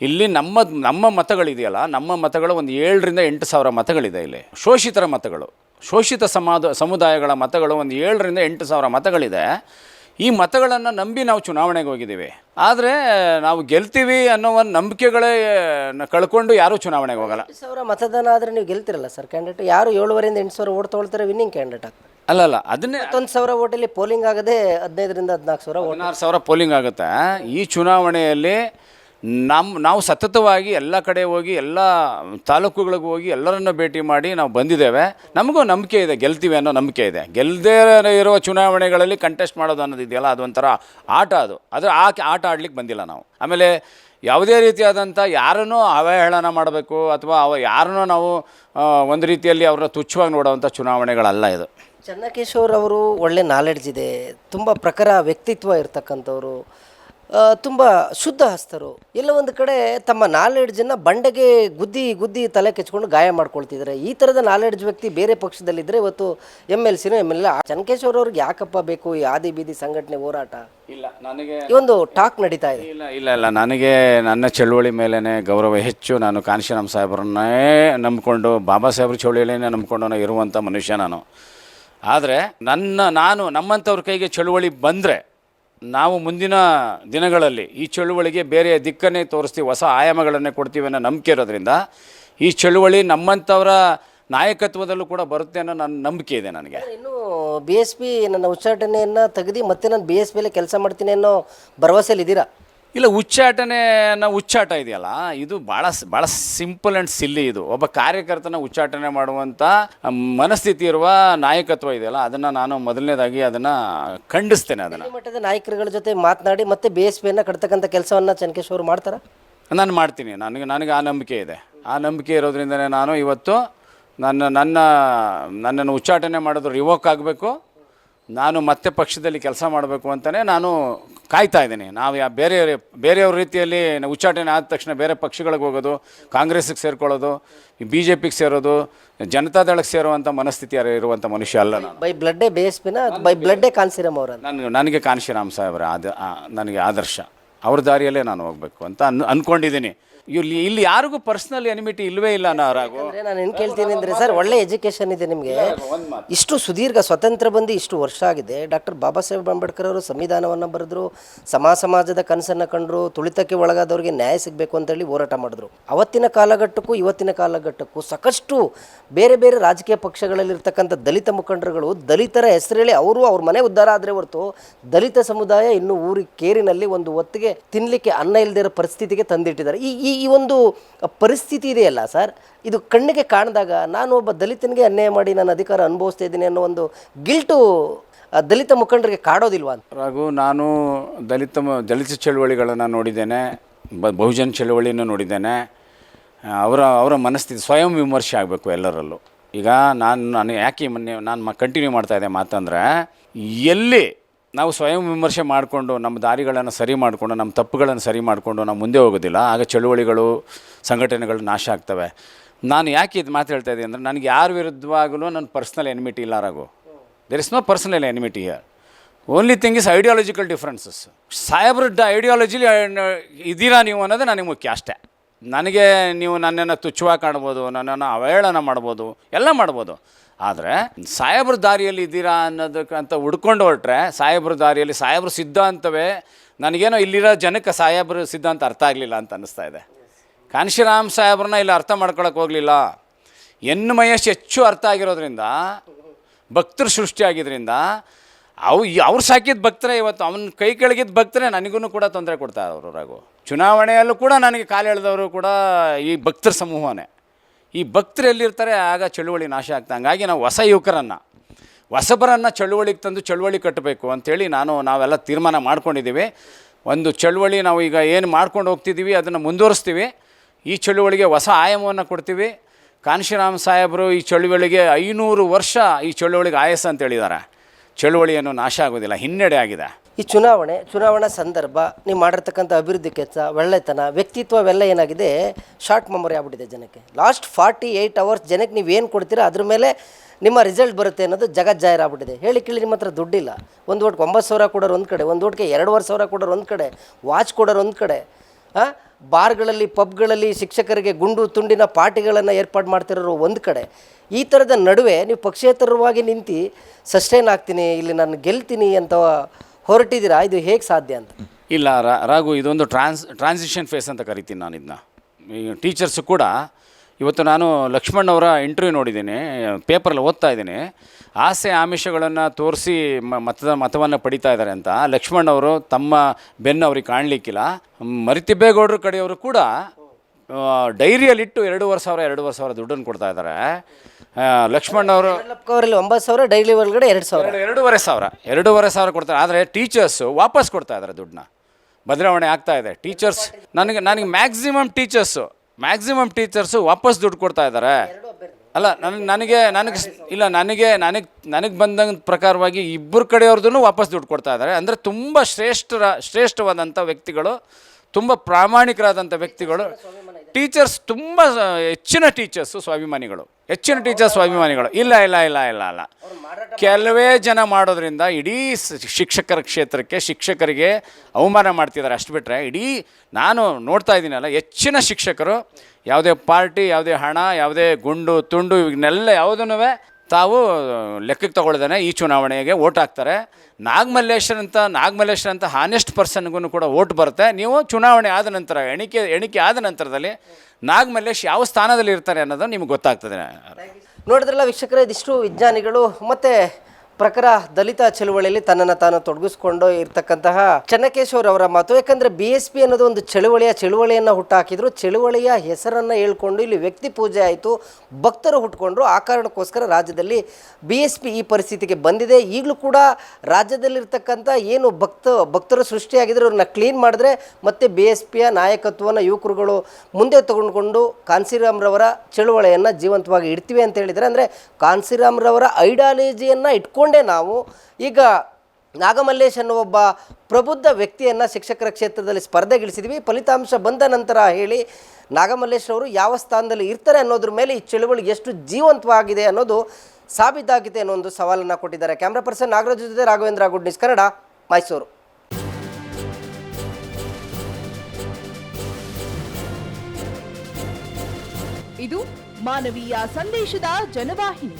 ಇಲ್ಲಿ ನಮ್ಮ ನಮ್ಮ ಮತಗಳಿದೆಯಲ್ಲ, ನಮ್ಮ ಮತಗಳು ಒಂದು ಏಳರಿಂದ ಎಂಟು ಸಾವಿರ ಮತಗಳಿದೆ ಇಲ್ಲಿ. ಶೋಷಿತರ ಮತಗಳು, ಶೋಷಿತ ಸಮಾದ, ಸಮುದಾಯಗಳ ಮತಗಳು ಒಂದು ಏಳರಿಂದ ಎಂಟು ಸಾವಿರ ಮತಗಳಿದೆ. ಈ ಮತಗಳನ್ನು ನಂಬಿ ನಾವು ಚುನಾವಣೆಗೆ ಹೋಗಿದ್ದೀವಿ. ಆದರೆ ನಾವು ಗೆಲ್ತೀವಿ ಅನ್ನೋ ಒಂದು ನಂಬಿಕೆಗಳೇ ಕಳ್ಕೊಂಡು ಯಾರೂ ಚುನಾವಣೆಗೆ ಹೋಗಲ್ಲ. ಸಾವಿರ ಮತದಾನ ಆದರೆ ನೀವು ಗೆಲ್ತಿರಲ್ಲ ಸರ್? ಕ್ಯಾಂಡಿಡೇಟ್ ಯಾರು ಏಳುವರೆಯಿಂದ ಎಂಟು ಸಾವಿರ ಓಟ್ ತೊಗೊಳ್ತಾರೆ ವಿನ್ನಿಂಗ್ ಕ್ಯಾಂಡಿಡೇಟ್ ಆಗ್ತಾರೆ. ಅಲ್ಲ ಅಲ್ಲ ಅದನ್ನೇ ಹತ್ತೊಂದು ಸಾವಿರ ಓಟಲ್ಲಿ ಪೋಲಿಂಗ್ ಆಗದೆ ಹದಿನೈದರಿಂದ ಹದಿನಾಲ್ಕು ಸಾವಿರ ಹದಿನಾರು ಸಾವಿರ ಪೋಲಿಂಗ್ ಆಗುತ್ತೆ? ಈ ಚುನಾವಣೆಯಲ್ಲಿ ನಮ್ಮ ನಾವು ಸತತವಾಗಿ ಎಲ್ಲ ಕಡೆ ಹೋಗಿ, ಎಲ್ಲ ತಾಲೂಕುಗಳಿಗೆ ಹೋಗಿ ಎಲ್ಲರನ್ನು ಭೇಟಿ ಮಾಡಿ ನಾವು ಬಂದಿದ್ದೇವೆ. ನಮಗೂ ನಂಬಿಕೆ ಇದೆ, ಗೆಲ್ತೀವಿ ಅನ್ನೋ ನಂಬಿಕೆ ಇದೆ. ಗೆಲ್ಲದೇ ಇರುವ ಚುನಾವಣೆಗಳಲ್ಲಿ ಕಂಟೆಸ್ಟ್ ಮಾಡೋದು ಅನ್ನೋದು ಇದೆಯಲ್ಲ, ಅದೊಂಥರ ಆಟ ಅದು. ಅದು ಆ ಆಟ ಆಡ್ಲಿಕ್ಕೆ ಬಂದಿಲ್ಲ ನಾವು. ಆಮೇಲೆ ಯಾವುದೇ ರೀತಿಯಾದಂಥ ಯಾರನ್ನು ಅವಹೇಳನ ಮಾಡಬೇಕು ಅಥವಾ ಅವ, ಯಾರನ್ನೂ ನಾವು ಒಂದು ರೀತಿಯಲ್ಲಿ ಅವರನ್ನ ತುಚ್ಛವಾಗಿ ನೋಡೋವಂಥ ಚುನಾವಣೆಗಳಲ್ಲ ಇದು. ಚನ್ನಕೇಶವರವರು ಒಳ್ಳೆ ನಾಲೆಡ್ಜ್ ಇದೆ. ತುಂಬ ಪ್ರಖರ ವ್ಯಕ್ತಿತ್ವ ಇರ್ತಕ್ಕಂಥವ್ರು. ತುಂಬ ಶುದ್ಧ ಹಸ್ತರು. ಎಲ್ಲ ಒಂದು ಕಡೆ ತಮ್ಮ ನಾಲೆಡ್ಜನ್ನು ಬಂಡೆಗೆ ಗುದ್ದಿ ಗುದ್ದಿ ತಲೆ ಕೆಚ್ಕೊಂಡು ಗಾಯ ಮಾಡ್ಕೊಳ್ತಿದ್ದಾರೆ ಈ ಥರದ ನಾಲೆಡ್ಜ್ ವ್ಯಕ್ತಿ ಬೇರೆ ಪಕ್ಷದಲ್ಲಿದ್ದರೆ ಇವತ್ತು ಎಂ ಎಲ್ ಸಿನೂ ಎಂ ಎಲ್ ಎ ಚನ್ಕೇಶ್ವರ ಅವ್ರಿಗೆ ಯಾಕಪ್ಪ ಬೇಕು ಈ ಆದಿ ಬೀದಿ ಸಂಘಟನೆ ಹೋರಾಟ? ಇಲ್ಲ ನನಗೆ ಈ ಒಂದು ಟಾಕ್ ನಡೀತಾ ಇದೆ. ಇಲ್ಲ ಇಲ್ಲ ಇಲ್ಲ. ನನಗೆ ನನ್ನ ಚಳುವಳಿ ಮೇಲೇ ಗೌರವ ಹೆಚ್ಚು. ನಾನು ಕಾಂಶಿರಾಮ್ ಸಾಹೇಬ್ರನ್ನೇ ನಂಬಿಕೊಂಡು ಬಾಬಾ ಸಾಹೇಬ್ರ ಚಳುವಳಿಯಲ್ಲೇ ನಂಬಿಕೊಂಡು ನಾನು ಇರುವಂಥ ಮನುಷ್ಯ ನಾನು. ಆದರೆ ನನ್ನ ನಾನು ನಮ್ಮಂಥವ್ರ ಕೈಗೆ ಚಳುವಳಿ ಬಂದರೆ ನಾವು ಮುಂದಿನ ದಿನಗಳಲ್ಲಿ ಈ ಚಳುವಳಿಗೆ ಬೇರೆ ದಿಕ್ಕನ್ನೇ ತೋರಿಸ್ತೀವಿ, ಹೊಸ ಆಯಾಮಗಳನ್ನೇ ಕೊಡ್ತೀವಿ ಅನ್ನೋ ನಂಬಿಕೆ ಇರೋದ್ರಿಂದ ಈ ಚಳುವಳಿ ನಮ್ಮಂಥವರ ನಾಯಕತ್ವದಲ್ಲೂ ಕೂಡ ಬರುತ್ತೆ ಅನ್ನೋ ನನ್ನ ನಂಬಿಕೆ ಇದೆ ನನಗೆ. ಇನ್ನು ಬಿ ಎಸ್ ಪಿ ನನ್ನ ಉಚ್ಚಾಟನೆಯನ್ನು ತೆಗೆದು ಮತ್ತೆ ನಾನು ಬಿ ಎಸ್ ಪಿಯಲ್ಲಿ ಕೆಲಸ ಮಾಡ್ತೀನಿ ಅನ್ನೋ ಭರವಸೆಯಲ್ಲಿ ಇದ್ದೀರಾ? ಇಲ್ಲ ಉಚ್ಚಾಟನೆ ಅನ್ನೋ ಉಚ್ಚಾಟ ಇದೆಯಲ್ಲ? ಇದು ಭಾಳ ಭಾಳ ಸಿಂಪಲ್ ಆ್ಯಂಡ್ ಸಿಲ್ಲಿ ಇದು. ಒಬ್ಬ ಕಾರ್ಯಕರ್ತನ ಉಚ್ಚಾಟನೆ ಮಾಡುವಂಥ ಮನಸ್ಥಿತಿ ಇರುವ ನಾಯಕತ್ವ ಇದೆಯಲ್ಲ ಅದನ್ನು ನಾನು ಮೊದಲನೇದಾಗಿ ಅದನ್ನು ಖಂಡಿಸ್ತೇನೆ ಅದನ್ನು. ಮಟ್ಟದ ನಾಯಕರುಗಳ ಜೊತೆ ಮಾತನಾಡಿ ಮತ್ತೆ ಬಿ ಎಸ್ ಪಿಯನ್ನು ಕಟ್ತಕ್ಕಂಥ ಕೆಲಸವನ್ನು ಚನ್ಕೇಶ್ವರ್ ಮಾಡ್ತಾರ? ನಾನು ಮಾಡ್ತೀನಿ. ನನಗೆ ನನಗೆ ಆ ನಂಬಿಕೆ ಇದೆ. ಆ ನಂಬಿಕೆ ಇರೋದ್ರಿಂದನೇ ನಾನು ಇವತ್ತು ನನ್ನ ನನ್ನ ನನ್ನನ್ನು ಉಚ್ಚಾಟನೆ ಮಾಡೋದು ರಿವೋಕ್ ಆಗಬೇಕು. ನಾನು ಮತ್ತೆ ಪಕ್ಷದಲ್ಲಿ ಕೆಲಸ ಮಾಡಬೇಕು ಅಂತಲೇ ನಾನು ಕಾಯ್ತಾ ಇದ್ದೀನಿ. ನಾವು ಯಾ ಬೇರೆ ಬೇರೆಯವ್ರ ರೀತಿಯಲ್ಲಿ ಉಚ್ಚಾಟನೆ ಆದ ತಕ್ಷಣ ಬೇರೆ ಪಕ್ಷಗಳಿಗೆ ಹೋಗೋದು ಕಾಂಗ್ರೆಸ್ಸಿಗೆ ಸೇರ್ಕೊಳ್ಳೋದು ಬಿ ಜೆ ಪಿಗೆ ಸೇರೋದು ಜನತಾದಳಕ್ಕೆ ಸೇರುವಂಥ ಮನಸ್ಥಿತಿ ಇರುವಂಥ ಮನುಷ್ಯ ಅಲ್ಲ ನಾನು. ಬೈ ಬ್ಲಡ್ಡೇ ಬೇಸ್ಪಿನ ಬೈ ಬ್ಲಡ್ಡೇ ಕಾನ್ಸಿರಾಮ್ ಅವರ ನನಗೆ ನನಗೆ ಕಾನ್ಸಿರಾಮ್ ಸಾಹೇಬ್ರ ಅದು ನನಗೆ ಆದರ್ಶ. ಅವ್ರ ದಾರಿಯಲ್ಲೇ ನಾನು ಹೋಗಬೇಕು ಅಂತ ಅನ್ ಅಂದ್ಕೊಂಡಿದ್ದೀನಿ ಇಲ್ಲಿ ಇಲ್ಲಿ ಯಾರಿಗೂ ಪರ್ಸನಲ್ ಎನಿಮಿಟಿ ಇಲ್ಲವೇ ಇಲ್ಲ ನಾ ರಾಘು. ಅಂದ್ರೆ ನಾನು ಏನು ಕೇಳ್ತೀನಿ ಅಂದರೆ ಸರ್ ಒಳ್ಳೆ ಎಜುಕೇಷನ್ ಇದೆ ನಿಮಗೆ. ಇಷ್ಟು ಸುದೀರ್ಘ ಸ್ವತಂತ್ರ ಬಂದು ಇಷ್ಟು ವರ್ಷ ಆಗಿದೆ. ಡಾಕ್ಟರ್ ಬಾಬಾ ಸಾಹೇಬ್ ಅಂಬೇಡ್ಕರ್ ಅವರು ಸಂವಿಧಾನವನ್ನು ಬರೆದ್ರು ಸಮಾ ಸಮಾಜದ ಕನಸನ್ನು ಕಂಡ್ರು ತುಳಿತಕ್ಕೆ ಒಳಗಾದವ್ರಿಗೆ ನ್ಯಾಯ ಸಿಗಬೇಕು ಅಂತೇಳಿ ಹೋರಾಟ ಮಾಡಿದ್ರು. ಅವತ್ತಿನ ಕಾಲಘಟ್ಟಕ್ಕೂ ಇವತ್ತಿನ ಕಾಲಘಟ್ಟಕ್ಕೂ ಸಾಕಷ್ಟು ಬೇರೆ ಬೇರೆ ರಾಜಕೀಯ ಪಕ್ಷಗಳಲ್ಲಿರ್ತಕ್ಕಂಥ ದಲಿತ ಮುಖಂಡರುಗಳು ದಲಿತರ ಹೆಸರೇಳಿ ಅವರು ಅವ್ರ ಮನೆ ಉದ್ಧಾರ ಆದರೆ ಹೊರತು ದಲಿತ ಸಮುದಾಯ ಇನ್ನು ಊರಿ ಕೇರಿನಲ್ಲಿ ಒಂದು ಹೊತ್ತಿಗೆ ತಿನ್ನಲಿಕ್ಕೆ ಅನ್ನ ಇಲ್ಲದೇ ಇರೋ ಪರಿಸ್ಥಿತಿಗೆ ತಂದಿಟ್ಟಿದ್ದಾರೆ. ಈ ಈ ಈ ಒಂದು ಪರಿಸ್ಥಿತಿ ಇದೆಯಲ್ಲ ಸರ್? ಇದು ಕಣ್ಣಿಗೆ ಕಾಣಿದಾಗ ನಾನು ಒಬ್ಬ ದಲಿತನಿಗೆ ಅನ್ಯಾಯ ಮಾಡಿ ನಾನು ಅಧಿಕಾರ ಅನುಭವಿಸ್ತಾ ಇದ್ದೀನಿ ಅನ್ನೋ ಒಂದು ಗಿಲ್ಟು ದಲಿತ ಮುಖಂಡರಿಗೆ ಕಾಡೋದಿಲ್ವಾ ರಾಘು, ನಾನು ದಲಿತ ಮ- ದಲಿತ ಚಳುವಳಿಗಳನ್ನು ನೋಡಿದ್ದೇನೆ, ಬ, ಬಹುಜನ ಚಳುವಳಿಯನ್ನು ನೋಡಿದ್ದೇನೆ. ಅವರ ಅವರ ಮನಸ್ಥಿತಿ ಸ್ವಯಂ ವಿಮರ್ಶೆ ಆಗಬೇಕು ಎಲ್ಲರಲ್ಲೂ. ಈಗ ನಾನು ನಾನು ಯಾಕೆ ಮೊನ್ನೆ, ನಾನು ಕಂಟಿನ್ಯೂ ಮಾಡ್ತಾ ಇದ್ದೆ ಮಾತಂದರೆ, ಎಲ್ಲಿ ನಾವು ಸ್ವಯಂ ವಿಮರ್ಶೆ ಮಾಡಿಕೊಂಡು ನಮ್ಮ ದಾರಿಗಳನ್ನು ಸರಿ ಮಾಡಿಕೊಂಡು, ನಮ್ಮ ತಪ್ಪುಗಳನ್ನು ಸರಿ ಮಾಡಿಕೊಂಡು ನಾವು ಮುಂದೆ ಹೋಗೋದಿಲ್ಲ. ಆಗ ಚಳುವಳಿಗಳು, ಸಂಘಟನೆಗಳು ನಾಶ ಆಗ್ತವೆ. ನಾನು ಯಾಕೆ ಇದು ಮಾತು ಹೇಳ್ತಾ ಇದ್ದೀನಿ ಅಂದರೆ, ನನಗೆ ಯಾರ ವಿರುದ್ಧವಾಗಲೂ ನನ್ನ ಪರ್ಸ್ನಲ್ ಎನಿಮಿಟಿ ಇಲ್ಲ Raghu there is no personal enmity here only thing is ideological differences ಸಾಹೇಬ್ರ ಐಡಿಯಾಲಜಿಲಿ ಇದ್ದೀರಾ ನೀವು ಅನ್ನೋದೇ ನನಗೆ ಮುಖ್ಯ ಅಷ್ಟೇ. ನನಗೆ ನೀವು ನನ್ನನ್ನು ತುಚ್ಛವಾಗಿ ಕಾಣ್ಬೋದು, ನನ್ನನ್ನು ಅವಹೇಳನ ಮಾಡ್ಬೋದು, ಎಲ್ಲ ಮಾಡ್ಬೋದು. ಆದರೆ ಸಾಹೇಬ್ರ ದಾರಿಯಲ್ಲಿ ಇದ್ದೀರಾ ಅನ್ನೋದಕ್ಕಂತ ಹುಡ್ಕೊಂಡು ಹೊರಟ್ರೆ ಸಾಹೇಬ್ರ ದಾರಿಯಲ್ಲಿ ಸಾಹೇಬ್ರ ಸಿದ್ಧಾಂತವೇ ನನಗೇನೋ ಇಲ್ಲಿರೋ ಜನಕ್ಕೆ ಸಾಹೇಬ್ರ ಸಿದ್ಧಾಂತ ಅರ್ಥ ಆಗಲಿಲ್ಲ ಅಂತ ಅನ್ನಿಸ್ತಾ ಇದೆ. ಕಾನ್ಶಿರಾಮ್ ಸಾಹೇಬ್ರನ್ನ ಇಲ್ಲಿ ಅರ್ಥ ಮಾಡ್ಕೊಳಕ್ಕೆ ಹೋಗಲಿಲ್ಲ. ಎನ್ನು ಮಹೇಶ್ ಹೆಚ್ಚು ಅರ್ಥ ಆಗಿರೋದ್ರಿಂದ, ಭಕ್ತರು ಸೃಷ್ಟಿಯಾಗಿದ್ದರಿಂದ ಅವು ಅವ್ರು ಸಾಕಿದ ಭಕ್ತರೇ ಇವತ್ತು, ಅವನ ಕೈ ಕೆಳಗಿದ್ದ ಭಕ್ತರೇ ನನಗೂ ಕೂಡ ತೊಂದರೆ ಕೊಡ್ತಾರೆ ಅವರು ಚುನಾವಣೆಯಲ್ಲೂ ಕೂಡ ನನಗೆ ಕಾಲು ಎಳೆದವರು ಕೂಡ ಈ ಭಕ್ತರ ಸಮೂಹನೇ. ಈ ಭಕ್ತರು ಎಲ್ಲಿರ್ತಾರೆ ಆಗ ಚಳುವಳಿ ನಾಶ ಆಗ್ತಾ ಹಂಗಾಗಿ ನಾವು ಹೊಸ ಯುವಕರನ್ನು. ಹೊಸಬರನ್ನು ಚಳುವಳಿಗೆ ತಂದು ಚಳುವಳಿ ಕಟ್ಟಬೇಕು ಅಂಥೇಳಿ ನಾನು, ನಾವೆಲ್ಲ ತೀರ್ಮಾನ ಮಾಡ್ಕೊಂಡಿದ್ದೀವಿ. ಒಂದು ಚಳುವಳಿ ನಾವು ಈಗ ಏನು ಮಾಡ್ಕೊಂಡು ಹೋಗ್ತಿದ್ದೀವಿ, ಅದನ್ನು ಮುಂದುವರಿಸ್ತೀವಿ. ಈ ಚಳುವಳಿಗೆ ಹೊಸ ಆಯಾಮವನ್ನು ಕೊಡ್ತೀವಿ. ಕಾಂಶಿರಾಮ್ ಸಾಹೇಬರು ಈ ಚಳುವಳಿಗೆ ಐನೂರು ವರ್ಷ ಈ ಚಳುವಳಿಗೆ ಆಯಸ್ಸು ಅಂತ ಹೇಳಿದ್ದಾರೆ ಚಳುವಳಿಯನ್ನು ನಾಶ ಆಗೋದಿಲ್ಲ, ಹಿನ್ನಡೆ ಆಗಿದೆ. ಈ ಚುನಾವಣೆ, ಚುನಾವಣಾ ಸಂದರ್ಭ, ನೀವು ಮಾಡಿರ್ತಕ್ಕಂಥ ಅಭಿವೃದ್ಧಿ ಕೆಲಸ, ಒಳ್ಳೆತನ ವ್ಯಕ್ತಿತ್ವ ಅವೆಲ್ಲ ಏನಾಗಿದೆ, ಶಾರ್ಟ್ ಮೆಮೊರಿ ಆಗ್ಬಿಟ್ಟಿದೆ ಜನಕ್ಕೆ. ಲಾಸ್ಟ್ ಫಾರ್ಟಿ ಏಯ್ಟ್ ಅವರ್ಸ್ ಜನಕ್ಕೆ ನೀವು ಏನು ಕೊಡ್ತೀರಾ, ಅದ್ರ ಮೇಲೆ ನಿಮ್ಮ ರಿಸಲ್ಟ್ ಬರುತ್ತೆ ಅನ್ನೋದು ಜಗಜ್ಜಾಹಿರ ಆಗ್ಬಿಟ್ಟಿದೆ ಹೇಳಿ ಕೇಳಿ ನಿಮ್ಮ ಹತ್ರ ದುಡ್ಡಿಲ್ಲ. ಒಂದು ಓಟ್ಗೆ ಒಂಬತ್ತು ಸಾವಿರ ಕೊಡೋರು ಒಂದು ಕಡೆ, ಒಂದು ಓಟ್ಗೆ ಎರಡುವರೆ ಸಾವಿರ ಕೊಡೋರು ಒಂದು ಕಡೆ, ವಾಚ್ ಕೊಡೋರು ಒಂದು ಕಡೆ ಹಾಂ ಬಾರ್ಗಳಲ್ಲಿ, ಪಬ್ಗಳಲ್ಲಿ ಶಿಕ್ಷಕರಿಗೆ ಗುಂಡು ತುಂಡಿನ ಪಾರ್ಟಿಗಳನ್ನು ಏರ್ಪಾಡು ಮಾಡ್ತಿರೋರು ಒಂದು ಕಡೆ. ಈ ಥರದ ನಡುವೆ ನೀವು ಪಕ್ಷೇತರವಾಗಿ ನಿಂತು, ಸಸ್ಟೈನ್ ಆಗ್ತೀನಿ, ಇಲ್ಲಿ ನಾನು ಗೆಲ್ತೀನಿ ಅಂತ ಹೊರಟಿದ್ದೀರಾ? ಇದು ಹೇಗೆ ಸಾಧ್ಯ ಅಂತ? ಇಲ್ಲ ರಾಘು, ಇದೊಂದು ಟ್ರಾನ್ಸ್, ಟ್ರಾನ್ಸಿಷನ್ ಫೇಸ್ ಅಂತ ಕರಿತೀನಿ ನಾನು ಇದನ್ನ. ಟೀಚರ್ಸು ಕೂಡ, ಇವತ್ತು ನಾನು ಲಕ್ಷ್ಮಣ್ ಅವರ ಇಂಟರ್ವ್ಯೂ ನೋಡಿದ್ದೀನಿ ಪೇಪರಲ್ಲಿ ಓದ್ತಾ ಇದ್ದೀನಿ. ಆಸೆ ಆಮಿಷಗಳನ್ನು ತೋರಿಸಿ ಮತದ, ಮತವನ್ನು ಪಡಿತಾ ಇದ್ದಾರೆ ಅಂತ. ಲಕ್ಷ್ಮಣ್ ಅವರು ತಮ್ಮ ಬೆನ್ನು ಅವ್ರಿಗೆ ಕಾಣಲಿಕ್ಕಿಲ್ಲ. ಮರಿತಿಬ್ಬೇಗೌಡರು ಕಡೆಯವರು ಕೂಡ ಡೈರಿಯಲ್ಲಿಟ್ಟು ಎರಡೂವರೆ ಸಾವಿರ ಎರಡೂವರೆ ಸಾವಿರ ದುಡ್ಡನ್ನು ಕೊಡ್ತಾ ಇದ್ದಾರೆ. ಲಕ್ಷ್ಮಣ್ ಅವರು ಅವರಲ್ಲಿ ಒಂಬತ್ತು ಸಾವಿರ ಡೈಲಿ ಒಳಗಡೆ ಎರಡು ಸಾವಿರ. ಎರಡು ಎರಡೂವರೆ ಸಾವಿರ ಎರಡೂವರೆ ಸಾವಿರ ಕೊಡ್ತಾರೆ. ಆದರೆ ಟೀಚರ್ಸು ವಾಪಸ್ ಕೊಡ್ತಾ ಇದ್ದಾರೆ ದುಡ್ಡನ್ನ. ಬದಲಾವಣೆ ಆಗ್ತಾ ಇದೆ. ಟೀಚರ್ಸ್ ನನಗೆ ನನಗೆ ಮ್ಯಾಕ್ಸಿಮಮ್ ಟೀಚರ್ಸು ಮ್ಯಾಕ್ಸಿಮಮ್ ಟೀಚರ್ಸು ವಾಪಸ್ ದುಡ್ಡು ಕೊಡ್ತಾ ಇದ್ದಾರೆ. ಅಲ್ಲ ನನ್ ನನಗೆ ನನಗೆ ಸ್- ಇಲ್ಲ ನನಗೆ ನನಗೆ ನನಗೆ ಬಂದಂಗೆ ಪ್ರಕಾರವಾಗಿ ಇಬ್ಬರು ಕಡೆಯವ್ರದ್ದು ವಾಪಸ್ ದುಡ್ಡು ಕೊಡ್ತಾ ಇದ್ದಾರೆ. ಅಂದರೆ ತುಂಬ ಶ್ರೇಷ್ಠರ ಶ್ರೇಷ್ಠವಾದಂಥ ವ್ಯಕ್ತಿಗಳು ತುಂಬ ಪ್ರಾಮಾಣಿಕರಾದಂಥ ವ್ಯಕ್ತಿಗಳು. ಟೀಚರ್ಸ್ ತುಂಬ ಹೆಚ್ಚಿನ ಟೀಚರ್ಸು ಸ್ವಾಭಿಮಾನಿಗಳು. ಹೆಚ್ಚಿನ ಟೀಚರ್ಸ್ ಸ್ವಾಭಿಮಾನಿಗಳು. ಇಲ್ಲ ಇಲ್ಲ ಇಲ್ಲ ಇಲ್ಲ ಅಲ್ಲ ಕೆಲವೇ ಜನ ಮಾಡೋದ್ರಿಂದ ಇಡೀ ಶಿಕ್ಷಕರ ಕ್ಷೇತ್ರಕ್ಕೆ ಶಿಕ್ಷಕರಿಗೆ ಅವಮಾನ ಮಾಡ್ತಿದ್ದಾರೆ ಅಷ್ಟು ಬಿಟ್ಟರೆ ಇಡೀ ನಾನು ನೋಡ್ತಾ ಇದ್ದೀನಲ್ಲ ಹೆಚ್ಚಿನ ಶಿಕ್ಷಕರು ಯಾವುದೇ ಪಾರ್ಟಿ ಯಾವುದೇ ಹಣ ಯಾವುದೇ ಗುಂಡು ತುಂಡು ಇವನ್ನೆಲ್ಲ ಯಾವುದನ್ನೂ ತಾವು ಲೆಕ್ಕಕ್ಕೆ ತಗೊಳ್ದೇನೆ ಈ ಚುನಾವಣೆಗೆ ಓಟ್ ಹಾಕ್ತಾರೆ. ನಾಗಮಲ್ಲೇಶ್ವರ್ ಅಂತ ನಾಗಮಲ್ಲೇಶ್ವರ್ ಅಂತ ಹಾನೆಸ್ಟ್ ಪರ್ಸನ್ಗೂ ಕೂಡ ಓಟ್ ಬರುತ್ತೆ. ನೀವು ಚುನಾವಣೆ ಆದ ನಂತರ, ಎಣಿಕೆ ಎಣಿಕೆ ಆದ ನಂತರದಲ್ಲಿ ನಾಗಮಲ್ಲೇಶ್ ಯಾವ ಸ್ಥಾನದಲ್ಲಿ ಇರ್ತಾರೆ ಅನ್ನೋದು ನಿಮ್ಗೆ ಗೊತ್ತಾಗ್ತದೆ. ನೋಡಿದ್ರಲ್ಲ ವೀಕ್ಷಕರೇ, ಇದಿಷ್ಟು ವಿಜ್ಞಾನಿಗಳು ಮತ್ತೆ ಪ್ರಖರ ದಲಿತ ಚಳುವಳಿಯಲ್ಲಿ ತನ್ನನ್ನು ತಾನು ತೊಡಗಿಸ್ಕೊಂಡು ಇರ್ತಕ್ಕಂತಹ ಚನ್ನಕೇಶ್ವರ್ ಅವರ ಮಾತು. ಯಾಕಂದ್ರೆ ಬಿ ಎಸ್ ಪಿ ಅನ್ನೋದು ಒಂದು ಚಳುವಳಿಯ ಚಳುವಳಿಯನ್ನು ಹುಟ್ಟಾಕಿದ್ರು. ಚಳುವಳಿಯ ಹೆಸರನ್ನು ಹೇಳ್ಕೊಂಡು ಇಲ್ಲಿ ವ್ಯಕ್ತಿ ಪೂಜೆ ಆಯಿತು, ಭಕ್ತರು ಹುಟ್ಕೊಂಡ್ರು. ಆ ಕಾರಣಕ್ಕೋಸ್ಕರ ರಾಜ್ಯದಲ್ಲಿ ಬಿ ಎಸ್ ಪಿ ಈ ಪರಿಸ್ಥಿತಿಗೆ ಬಂದಿದೆ. ಈಗಲೂ ಕೂಡ ರಾಜ್ಯದಲ್ಲಿರ್ತಕ್ಕಂಥ ಏನು ಭಕ್ತ, ಭಕ್ತರು ಸೃಷ್ಟಿಯಾಗಿದ್ರು ಅವ್ರನ್ನ ಕ್ಲೀನ್ ಮಾಡಿದ್ರೆ ಮತ್ತೆ ಬಿ ಎಸ್ ಪಿಯ ನಾಯಕತ್ವವನ್ನು ಯುವಕರುಗಳು ಮುಂದೆ ತಗೊಂಡ್ಕೊಂಡು ಕಾನ್ಸಿರಾಮ್ರವರ ಚಳುವಳಿಯನ್ನು ಜೀವಂತವಾಗಿ ಇಡ್ತೀವಿ ಅಂತ ಹೇಳಿದರೆ, ಅಂದರೆ ಕಾನ್ಸಿರಾಮ್ರವರ ಐಡಿಯಾಲಜಿಯನ್ನು ಇಟ್ಕೊಂಡೇ ನಾವು ಈಗ ನಾಗಮಲ್ಲೇಶ್ ಅನ್ನೋ ಒಬ್ಬ ಪ್ರಬುದ್ಧ ವ್ಯಕ್ತಿಯನ್ನು ಶಿಕ್ಷಕರ ಕ್ಷೇತ್ರದಲ್ಲಿ ಸ್ಪರ್ಧೆಗಿಳಿಸಿದ್ವಿ. ಫಲಿತಾಂಶ ಬಂದ ನಂತರ ಹೇಳಿ ನಾಗಮಲ್ಲೇಶ್ ಅವರು ಯಾವ ಸ್ಥಾನದಲ್ಲಿ ಇರ್ತಾರೆ ಅನ್ನೋದ್ರ ಮೇಲೆ ಈ ಚಳುವಳಿ ಎಷ್ಟು ಜೀವಂತವಾಗಿದೆ ಅನ್ನೋದು ಸಾಬೀತಾಗಿದೆ ಅನ್ನೋ ಒಂದು ಸವಾಲನ್ನು ಕೊಟ್ಟಿದ್ದಾರೆ. ಕ್ಯಾಮ್ರಾ ಪರ್ಸನ್ ನಾಗರಾಜ್ ಜೊತೆ ರಾಘವೇಂದ್ರ ಗುಡ್ ಕನ್ನಡ, ಮೈಸೂರು. ಇದು ಮಾನವೀಯ ಸಂದೇಶದ ಜನವಾಹಿನಿ.